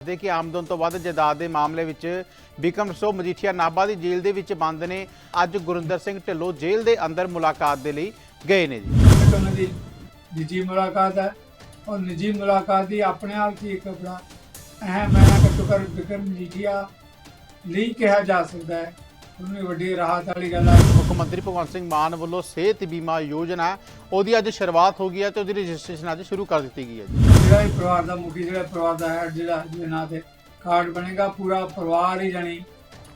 ਦੇ ਕਿ ਆਮਦਨ ਤੋਂ ਵੱਧ ਜਾਇਦਾਦ ਦੇ ਮਾਮਲੇ ਵਿੱਚ ਬਿਕਮ ਸੋ ਮਜੀਠੀਆ ਨਾਭਾ ਦੀ ਜੇਲ੍ਹ ਦੇ ਵਿੱਚ ਬੰਦ ਨੇ। ਅੱਜ ਗੁਰਿੰਦਰ ਸਿੰਘ ਢਿੱਲੋਂ ਜੇਲ੍ਹ ਦੇ ਅੰਦਰ ਮੁਲਾਕਾਤ ਦੇ ਲਈ ਗਏ ਨੇ ਜੀ। ਉਹਨਾਂ ਦੀ ਨਿੱਜੀ ਮੁਲਾਕਾਤ ਹੈ। ਔਰ ਨਿੱਜੀ ਮੁਲਾਕਾਤ ਦੀ ਆਪਣੇ ਆਪ 'ਚ ਇੱਕ ਬੜਾ ਅਹਿਮ ਹੈ ਘੱਟੋ ਘੱਟ ਵਿਕਰਮ ਮਜੀਠੀਆ ਨਹੀਂ ਕਿਹਾ ਜਾ ਸਕਦਾ ਹੈ। ਉਹਨੂੰ ਵੱਡੀ ਰਾਹਤ ਵਾਲੀ ਗੱਲ ਹੈ ਮੁੱਖ ਮੰਤਰੀ ਭਗਵੰਤ ਸਿੰਘ ਮਾਨ ਵੱਲੋਂ ਸਿਹਤ ਬੀਮਾ ਯੋਜਨਾ ਉਹਦੀ ਅੱਜ ਸ਼ੁਰੂਆਤ ਹੋ ਗਈ ਹੈ ਤੇ ਉਹਦੀ ਰਜਿਸਟ੍ਰੇਸ਼ਨ ਅੱਜ ਸ਼ੁਰੂ ਕਰ ਦਿੱਤੀ ਗਈ ਹੈ ਜਿਹੜਾ ਵੀ ਪਰਿਵਾਰ ਦਾ ਮੁਖੀ ਜਿਹੜਾ ਪਰਿਵਾਰ ਦਾ ਹੈਡ ਜਿਹੜਾ ਜਿਹਦੇ ਨਾਂ ਤੇ ਕਾਰਡ ਬਣੇਗਾ ਪੂਰਾ ਪਰਿਵਾਰ ਹੀ ਜਾਣੀ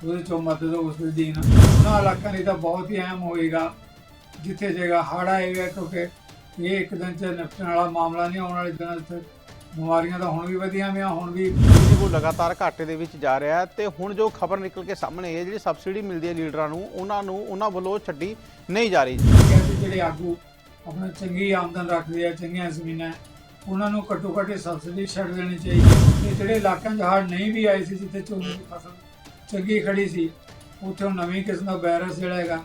ਉਹਦੇ ਚੋਂ ਮਦਦ ਉਸ ਦੇ ਦੇਣ ਉਹਨਾਂ ਇਲਾਕਿਆਂ ਲਈ ਤਾਂ ਬਹੁਤ ਹੀ ਅਹਿਮ ਹੋਏਗਾ ਜਿੱਥੇ ਜਗ੍ਹਾ ਹੜ੍ਹ ਆਏਗਾ ਕਿਉਂਕਿ ਇਹ ਇੱਕ ਦਿਨ ਚ ਨਿਪਟਣ ਵਾਲਾ ਮਾਮਲਾ ਨਹੀਂ ਆਉਣ ਵਾਲੇ ਦਿਨਾਂ 'ਚ ਬਿਮਾਰੀਆਂ ਤਾਂ ਹੁਣ ਵੀ ਵਧੀਆਂ ਵੀਆਂ ਹੁਣ ਵੀ ਬਿਜਲੀ ਉਹ ਲਗਾਤਾਰ ਘਾਟੇ ਦੇ ਵਿੱਚ ਜਾ ਰਿਹਾ ਹੈ ਤੇ ਹੁਣ ਜੋ ਖਬਰ ਨਿਕਲ ਕੇ ਸਾਹਮਣੇ ਆਈ ਹੈ ਜਿਹੜੀ ਸਬਸਿਡੀ ਮਿਲਦੀ ਹੈ ਲੀਡਰਾਂ ਨੂੰ ਉਹਨਾਂ ਨੂੰ ਉਹਨਾਂ ਵੱਲੋਂ ਛੱਡੀ ਨਹੀਂ ਜਾ ਰਹੀ। ਜੀ ਕਹਿੰਦੇ ਜਿਹੜੇ ਆਗੂ ਆਪਣਾ ਚੰਗੀ ਆਮਦਨ ਰੱਖਦੇ ਆ ਚੰਗੀਆਂ ਜ਼ਮੀਨਾਂ ਉਹਨਾਂ ਨੂੰ ਘੱਟੋ ਘੱਟ ਸਬਸਿਡੀ ਛੱਡ ਦੇਣੀ ਚਾਹੀਦੀ ਹੈ। ਤੇ ਜਿਹੜੇ ਇਲਾਕਿਆਂ 'ਚ ਹੜ੍ਹ ਨਹੀਂ ਵੀ ਆਏ ਸੀ ਜਿੱਥੇ ਝੋਨੇ ਦੀ ਫਸਲ ਚੰਗੀ ਖੜੀ ਸੀ ਉੱਥੇ ਨਵੀਂ ਕਿਸਮ ਦਾ ਵਾਇਰਸ ਜਿਹੜਾ ਹੈਗਾ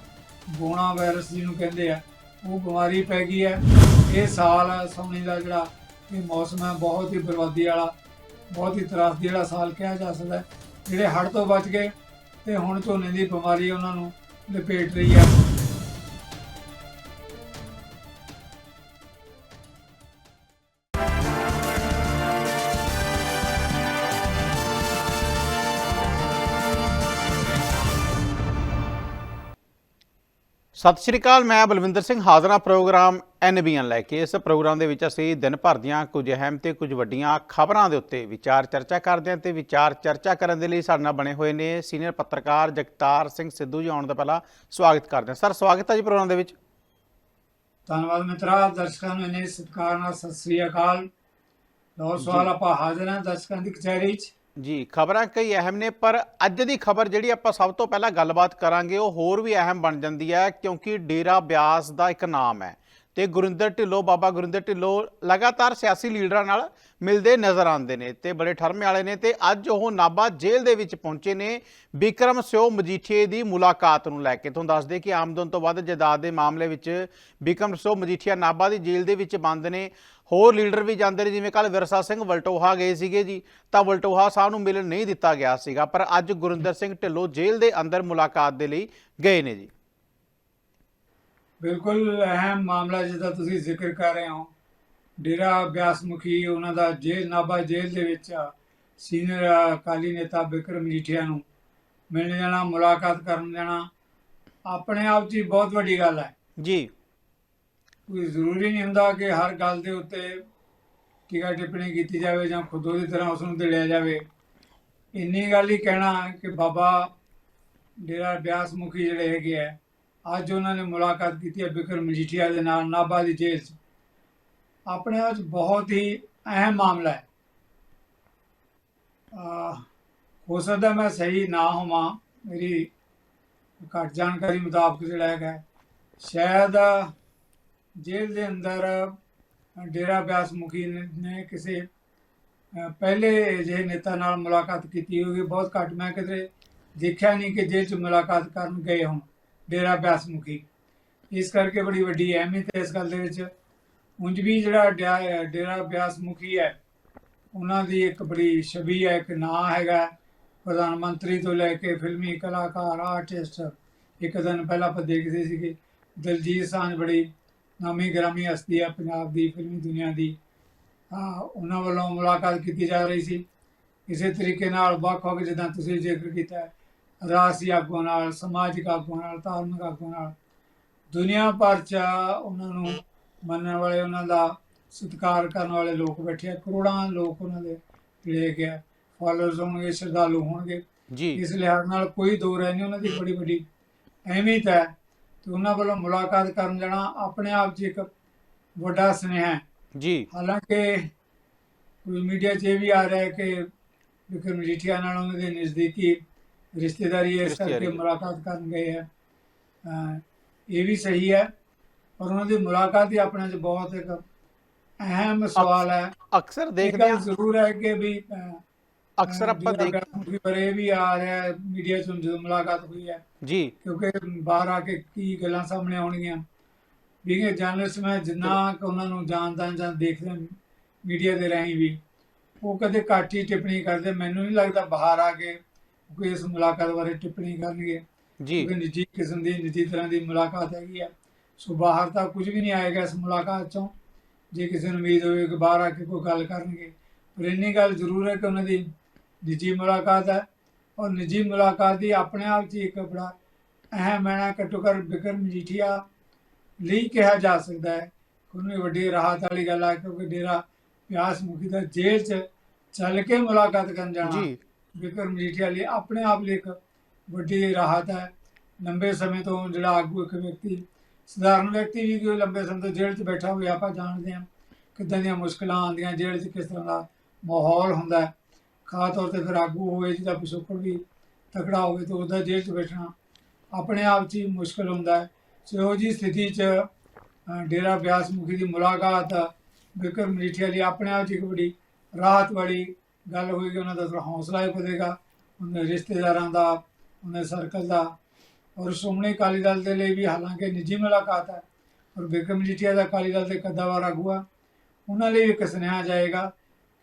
ਗੋਣਾ ਵਾਇਰਸ ਜਿਹਨੂੰ ਕਹਿੰਦੇ ਆ ਉਹ ਬਿਮਾਰੀ ਪੈ ਗਈ ਹੈ। ਇਹ ਸਾਲ ਸੋਣੀ ਦਾ ਜਿਹੜਾ ਇਹ ਮੌਸਮ ਹੈ, ਬਹੁਤ ਹੀ ਬਰਬਾਦੀ ਵਾਲਾ, ਬਹੁਤ ਹੀ ਤਰਾਸਦੀ ਵਾਲਾ ਸਾਲ ਕਿਹਾ ਜਾ ਸਕਦਾ ਜਿਹੜੇ ਹੜ੍ਹ ਤੋਂ ਬਚ ਗਏ ਤੇ ਹੁਣ ਝੋਨੇ ਦੀ ਬਿਮਾਰੀ ਉਹਨਾਂ ਨੂੰ ਲਪੇਟ ਰਹੀ ਹੈ। ਸਤਿ ਸ਼੍ਰੀ ਅਕਾਲ ਮੈਂ ਬਲਵਿੰਦਰ ਸਿੰਘ ਹਾਜ਼ਰਾਂ ਪ੍ਰੋਗਰਾਮ ਐਨਬੀਐਨ ਲੈ ਕੇ। ਇਸ ਪ੍ਰੋਗਰਾਮ ਦੇ ਵਿੱਚ ਅਸੀਂ ਦਿਨ ਭਰ ਦੀਆਂ ਕੁਝ ਅਹਿਮ ਤੇ ਕੁਝ ਵੱਡੀਆਂ ਖਬਰਾਂ ਦੇ ਉੱਤੇ ਵਿਚਾਰ ਚਰਚਾ ਕਰਦੇ ਹਾਂ ਤੇ ਵਿਚਾਰ ਚਰਚਾ ਕਰਨ ਦੇ ਲਈ ਸਾਡੇ ਨਾਲ ਬਣੇ ਹੋਏ ਨੇ ਸੀਨੀਅਰ ਪੱਤਰਕਾਰ ਜਗਤਾਰ ਸਿੰਘ ਸਿੱਧੂ ਜੀ ਆਉਣ ਤੋਂ ਪਹਿਲਾਂ ਸਵਾਗਤ ਕਰਦੇ ਹਾਂ। ਸਰ ਸਵਾਗਤ ਹੈ ਜੀ ਪ੍ਰੋਗਰਾਮ ਦੇ ਵਿੱਚ। ਧੰਨਵਾਦ ਮਿੱਤਰਾ ਦਰਸ਼ਕਾਂ ਨੂੰ ਇਹਨੇ ਸਤਿਕਾਰ ਨਾਲ ਸਤਿ ਸ੍ਰੀ ਅਕਾਲ। ਲੋ ਸਵਾਲ ਆਪਾਂ ਹਾਜ਼ਰ ਹਾਂ ਦਰਸ਼ਕਾਂ ਦੀ ਕਚਹਿਰੀ 'ਚ। ਜੀ, ਖਬਰਾਂ ਕਈ ਅਹਿਮ ਨੇ, ਪਰ ਅੱਜ ਦੀ ਖਬਰ ਜਿਹੜੀ ਆਪਾਂ ਸਭ ਤੋਂ ਪਹਿਲਾਂ ਗੱਲਬਾਤ ਕਰਾਂਗੇ, ਉਹ ਹੋਰ ਵੀ ਅਹਿਮ ਬਣ ਜਾਂਦੀ ਹੈ, ਕਿਉਂਕਿ ਡੇਰਾ ਬਿਆਸ ਦਾ ਇੱਕ ਨਾਮ ਹੈ। ਤੇ ਗੁਰਿੰਦਰ ਢਿੱਲੋਂ, ਬਾਬਾ ਗੁਰਿੰਦਰ ਢਿੱਲੋਂ ਲਗਾਤਾਰ ਸਿਆਸੀ ਲੀਡਰਾਂ ਨਾਲ ਮਿਲਦੇ ਨਜ਼ਰ ਆਉਂਦੇ ਨੇ ਤੇ ਬੜੇ ਠਰਮੇ ਵਾਲੇ ਨੇ ਤੇ ਅੱਜ ਉਹ ਨਾਭਾ ਜੇਲ੍ਹ ਦੇ ਵਿੱਚ ਪਹੁੰਚੇ ਨੇ ਵਿਕਰਮ ਸਿਓ ਮਜੀਠੀਏ ਦੀ ਮੁਲਾਕਾਤ ਨੂੰ ਲੈ ਕੇ। ਤੁਹਾਨੂੰ ਦੱਸ ਦੇ ਕਿ ਆਮਦਨ ਤੋਂ ਵੱਧ ਜਾਇਦਾਦ ਦੇ ਮਾਮਲੇ ਵਿੱਚ ਵਿਕਰਮ ਸਿਓ ਮਜੀਠੀਆ ਨਾਭਾ ਦੀ ਜੇਲ੍ਹ ਦੇ ਵਿੱਚ ਬੰਦ ਨੇ। ਹੋਰ ਲੀਡਰ ਵੀ ਜਾਂਦੇ ਨੇ ਜਿਵੇਂ ਕੱਲ ਵਿਰਸਾ ਸਿੰਘ ਵਲਟੋਹਾ ਗਏ ਸੀਗੇ ਜੀ ਤਾਂ ਵਲਟੋਹਾ ਸਾਹਿਬ ਨੂੰ ਮਿਲਣ ਨਹੀਂ ਦਿੱਤਾ ਗਿਆ ਸੀਗਾ ਪਰ ਅੱਜ ਗੁਰਿੰਦਰ ਸਿੰਘ ਢਿੱਲੋਂ ਜੇਲ੍ਹ ਦੇ ਅੰਦਰ ਮੁਲਾਕਾਤ ਦੇ ਲਈ ਗਏ ਨੇ ਜੀ। ਬਿਲਕੁਲ ਅਹਿਮ ਮਾਮਲਾ ਜਿਹਦਾ ਤੁਸੀਂ ਜ਼ਿਕਰ ਕਰ ਰਹੇ ਹੋ। ਡੇਰਾ ਬਿਆਸ ਮੁਖੀ ਉਹਨਾਂ ਦਾ ਜੇਲ੍ਹ ਨਾਭਾ ਜੇਲ੍ਹ ਦੇ ਵਿੱਚ ਸੀਨੀਅਰ ਅਕਾਲੀ ਨੇਤਾ ਬਿਕਰਮ ਮਜੀਠੀਆ ਨੂੰ ਮਿਲਣ ਜਾਣਾ ਮੁਲਾਕਾਤ ਕਰਨ ਜਾਣਾ ਆਪਣੇ ਆਪ 'ਚ ਬਹੁਤ ਵੱਡੀ ਗੱਲ ਹੈ। ਜੀ। ਕੋਈ ਜ਼ਰੂਰੀ ਨਹੀਂ ਹੁੰਦਾ ਕਿ ਹਰ ਗੱਲ ਦੇ ਉੱਤੇ ਟੀਕਾ ਟਿੱਪਣੀ ਕੀਤੀ ਜਾਵੇ ਜਾਂ ਖੁਦ ਉਹਦੀ ਤਰ੍ਹਾਂ ਉਸ ਨੂੰ ਦਿਲਿਆ ਜਾਵੇ। ਇੰਨੀ ਗੱਲ ਹੀ ਕਹਿਣਾ ਕਿ ਬਾਬਾ ਡੇਰਾ ਬਿਆਸ ਮੁਖੀ ਜਿਹੜੇ ਹੈਗੇ ਆ, ਅੱਜ ਉਹਨਾਂ ਨੇ ਮੁਲਾਕਾਤ ਕੀਤੀ ਹੈ ਬਿਕਰਮ ਮਜੀਠੀਆ ਦੇ ਨਾਲ, ਨਾਭਾ ਦੀ ਜੇਲ੍ਹ 'ਚ। ਆਪਣੇ ਆਪ 'ਚ ਬਹੁਤ ਹੀ ਅਹਿਮ ਮਾਮਲਾ ਹੈ। ਹੋ ਸਕਦਾ ਮੈਂ ਸਹੀ ਨਾ ਹੋਵਾਂ, ਮੇਰੀ ਘੱਟ ਜਾਣਕਾਰੀ ਮੁਤਾਬਕ ਜਿਹੜਾ ਹੈਗਾ, ਸ਼ਾਇਦ ਜੇਲ੍ਹ ਦੇ ਅੰਦਰ ਡੇਰਾ ਬਿਆਸ ਮੁਖੀ ਨੇ ਕਿਸੇ ਪਹਿਲੇ ਜਿਹੇ ਨੇਤਾ ਨਾਲ ਮੁਲਾਕਾਤ ਕੀਤੀ ਹੋਗੀ ਬਹੁਤ ਘੱਟ ਮੈਂ ਕਿਤੇ ਦੇਖਿਆ ਨਹੀਂ ਕਿ ਜੇਲ੍ਹ 'ਚ ਮੁਲਾਕਾਤ ਕਰਨ ਗਏ ਹੋਣ, ਡੇਰਾ ਬਿਆਸ ਮੁਖੀ ਇਸ ਕਰਕੇ ਬੜੀ ਵੱਡੀ ਅਹਿਮੀਅਤ ਹੈ ਇਸ ਗੱਲ ਦੇ ਵਿੱਚ। ਉਂਝ ਵੀ ਜਿਹੜਾ ਡਿਆ- ਡੇਰਾ ਬਿਆਸ ਮੁਖੀ ਹੈ, ਉਹਨਾਂ ਦੀ ਇੱਕ ਬੜੀ ਛਵੀ ਹੈ, ਇੱਕ ਨਾਂ ਹੈਗਾ। ਪ੍ਰਧਾਨ ਮੰਤਰੀ ਤੋਂ ਲੈ ਕੇ ਫਿਲਮੀ ਕਲਾਕਾਰ, ਆਰਟਿਸਟ, ਇੱਕ ਦਿਨ ਪਹਿਲਾਂ ਆਪਾਂ ਦੇਖਦੇ ਸੀਗੇ, ਦਲਜੀਤ ਸਾਂਝ ਬੜੀ ਨਾਮੀ ਗ੍ਰਾਮੀ ਹਸਤੀ ਹੈ ਪੰਜਾਬ ਦੀ ਫਿਲਮੀ ਦੁਨੀਆ ਦੀ। ਉਹਨਾਂ ਵੱਲੋਂ ਮੁਲਾਕਾਤ ਕੀਤੀ ਜਾ ਰਹੀ ਸੀ। ਇਸੇ ਤਰੀਕੇ ਨਾਲ ਵੱਖ-ਵੱਖ ਜਿੱਦਾਂ ਤੁਸੀਂ ਜ਼ਿਕਰ ਕੀਤਾ ਹੈ ਰਾਜਸੀ ਆਗੂਆਂ ਨਾਲ ਸਮਾਜਿਕ ਆਗੂਆਂ ਨਾਲ ਧਾਰਮਿਕ ਆਗੂਆਂ ਨਾਲ। ਦੁਨੀਆ ਭਰ ਚ ਉਹਨਾਂ ਨੂੰ ਮੰਨਣ ਵਾਲੇ ਉਹਨਾਂ ਦਾ ਸਤਿਕਾਰ ਕਰਨ ਵਾਲੇ ਲੋਕ ਬੈਠੇ ਆ। ਕਰੋੜਾਂ ਲੋਕ ਉਹਨਾਂ ਦੇ ਜਿਹੜੇ ਹੈਗੇ ਆ। ਫਾਲੋਅਰਸ ਹੋਣਗੇ ਸ਼ਰਧਾਲੂ ਹੋਣਗੇ। ਜੀ। ਇਸ ਲਿਹਾਜ਼ ਨਾਲ ਕੋਈ ਦੋ ਰਹਿ ਨਹੀਂ ਉਹਨਾਂ ਦੀ ਬੜੀ ਵੱਡੀ ਅਹਿਮੀਅਤ ਹੈ। ਤੇ ਉਹਨਾਂ ਵੱਲੋਂ ਮੁਲਾਕਾਤ ਕਰਨ ਜਾਣਾ ਆਪਣੇ ਆਪ 'ਚ ਇੱਕ ਵੱਡਾ ਸੁਨੇਹਾ ਹੈ। ਜੀ। ਹਾਲਾਂਕਿ ਕੋਈ ਮੀਡੀਆ 'ਚ ਇਹ ਵੀ ਆ ਰਿਹਾ ਹੈ ਕਿ ਵਿਕਰਮ ਮਜੀਠੀਆ ਨਾਲ ਉਹਨਾਂ ਦੇ ਨਜ਼ਦੀਕੀ ਰਿਸ਼ਤੇਦਾਰੀ ਇਸ ਕਰਕੇ। ਮੁਲਾਕਾਤ ਕਰਨ ਗਏ ਹੈ। ਇਹ ਵੀ ਸਹੀ ਹੈ ਪਰ ਉਹਨਾਂ ਦੀ ਮੁਲਾਕਾਤ ਹੀ ਆਪਣੇ 'ਚ ਬਹੁਤ ਇੱਕ ਅਹਿਮ ਸਵਾਲ ਹੈ। ਅਕਸਰ ਦੇਖਦੇ ਹਾਂ। ਜ਼ਰੂਰ ਹੈ ਕਿ ਵੀ ਅਕਸਰ ਆਪਾਂ ਜਿਹੜਾ ਦੇਖ ਪਰ ਇਹ ਵੀ ਆ ਰਿਹਾ ਹੈ ਮੀਡੀਆ 'ਚ ਜਦੋਂ ਮੁਲਾਕਾਤ ਹੋਈ ਹੈ ਜੀ। ਕਿਉਂਕਿ ਬਾਹਰ ਆ ਕੇ ਕੀ ਗੱਲਾਂ ਸਾਹਮਣੇ ਆਉਣਗੀਆਂ। ਬੀਇੰਗ ਜਰਨਲਿਸਟ ਮੈਂ ਜਿੰਨਾ ਕੁ ਉਹਨਾਂ ਨੂੰ ਜਾਣਦਾ ਜਾਂ ਦੇਖਦਾ ਮੀਡੀਆ ਦੇ ਰਾਹੀਂ ਵੀ ਉਹ ਕਦੇ ਹੀ ਟਿੱਪਣੀ ਕਰਦੇ। ਮੈਨੂੰ ਨਹੀਂ ਲੱਗਦਾ ਬਾਹਰ ਆ ਕੇ ਕੋਈ ਇਸ ਮੁਲਾਕਾਤ ਬਾਰੇ ਟਿੱਪਣੀ ਕਰਨਗੇ। ਜੀ। ਕਿਉਂਕਿ ਨਿੱਜੀ ਕਿਸਮ ਦੀ ਨਿੱਜੀ ਤਰ੍ਹਾਂ ਦੀ ਮੁਲਾਕਾਤ ਹੈਗੀ ਆ। ਸੋ ਬਾਹਰ ਤਾਂ ਕੁਝ ਵੀ ਨਹੀਂ ਆਏਗਾ ਇਸ ਮੁਲਾਕਾਤ ਚੋਂ। ਜੇ ਕਿਸੇ ਨੂੰ ਉਮੀਦ ਹੋਵੇ ਕਿ ਬਾਹਰ ਆ ਕੇ ਕੋਈ ਗੱਲ ਕਰਨਗੇ। ਪਰ ਇੰਨੀ ਗੱਲ ਜ਼ਰੂਰ ਹੈ ਕਿ ਉਹਨਾਂ ਦੀ ਨਿੱਜੀ ਮੁਲਾਕਾਤ ਹੈ। ਔਰ ਨਿੱਜੀ ਮੁਲਾਕਾਤ ਦੀ ਆਪਣੇ ਆਪ 'ਚ ਹੀ ਇੱਕ ਬੜਾ ਅਹਿਮ ਮੈਣਾ ਘੱਟੋ ਘੱਟ ਬਿਕਰਮ ਮਜੀਠੀਆ ਲਈ ਕਿਹਾ ਜਾ ਸਕਦਾ ਹੈ। ਉਹਨੂੰ ਇਹ ਵੱਡੀ ਰਾਹਤ ਵਾਲੀ ਗੱਲ ਹੈ ਕਿਉਂਕਿ ਡੇਰਾ ਪਿਆਸ ਮੁਖੀ ਦਾ ਜੇਲ੍ਹ 'ਚ ਚੱਲ ਕੇ ਮੁਲਾਕਾਤ ਕਰਨ ਜਾਣਾ ਜੀ। ਵਿਕਰਮ ਮਜੀਠੀਆ ਲਈ ਆਪਣੇ ਆਪ ਲਈ ਇੱਕ ਵੱਡੀ ਰਾਹਤ ਹੈ। ਲੰਬੇ ਸਮੇਂ ਤੋਂ ਜਿਹੜਾ ਆਗੂ ਇੱਕ ਵਿਅਕਤੀ ਸਧਾਰਨ ਵਿਅਕਤੀ ਵੀ ਕੋਈ ਲੰਬੇ ਸਮੇਂ ਤੋਂ ਜੇਲ੍ਹ 'ਚ ਬੈਠਾ ਹੋਵੇ ਆਪਾਂ ਜਾਣਦੇ ਹਾਂ ਕਿੱਦਾਂ ਦੀਆਂ ਮੁਸ਼ਕਲਾਂ ਆਉਂਦੀਆਂ ਜੇਲ੍ਹ 'ਚ ਕਿਸ ਤਰ੍ਹਾਂ ਦਾ ਮਾਹੌਲ ਹੁੰਦਾ ਹੈ। ਖਾਸ ਤੌਰ ਤੇ ਫਿਰ ਆਗੂ ਹੋਵੇ ਜਿਹਦਾ ਪਿਛੋਕੜ ਵੀ ਤਕੜਾ ਹੋਵੇ ਤਾਂ ਉਹਦਾ ਜੇਲ੍ਹ 'ਚ ਬੈਠਣਾ ਆਪਣੇ ਆਪ 'ਚ ਹੀ ਮੁਸ਼ਕਲ ਹੁੰਦਾ ਹੈ। ਸੋ ਇਹੋ ਜਿਹੀ ਸਥਿਤੀ 'ਚ ਡੇਰਾ ਬਿਆਸ ਮੁਖੀ ਦੀ ਮੁਲਾਕਾਤ ਵਿਕਰਮ ਮਜੀਠੀਆ ਲਈ ਆਪਣੇ ਆਪ 'ਚ ਇੱਕ ਬੜੀ ਰਾਹਤ ਵਾਲੀ ਗੱਲ ਹੋਏਗੀ, ਉਹਨਾਂ ਦਾ ਥੋੜ੍ਹਾ ਹੌਸਲਾ ਹੀ ਵਧੇਗਾ, ਉਹਨਾਂ ਰਿਸ਼ਤੇਦਾਰਾਂ ਦਾ, ਉਹਨਾਂ ਸਰਕਲ ਦਾ। ਔਰ ਸ਼੍ਰੋਮਣੀ ਅਕਾਲੀ ਦਲ ਦੇ ਲਈ ਵੀ ਹਾਲਾਂਕਿ ਨਿੱਜੀ ਮੁਲਾਕਾਤ ਹੈ ਔਰ ਬਿਕਰਮ ਮਜੀਠੀਆ ਦਾ ਅਕਾਲੀ ਦਲ ਦੇ ਕੱਦਾਵਾਰ ਆਗੂ ਆ, ਉਹਨਾਂ ਲਈ ਵੀ ਇੱਕ ਸੁਨੇਹਾ ਜਾਏਗਾ,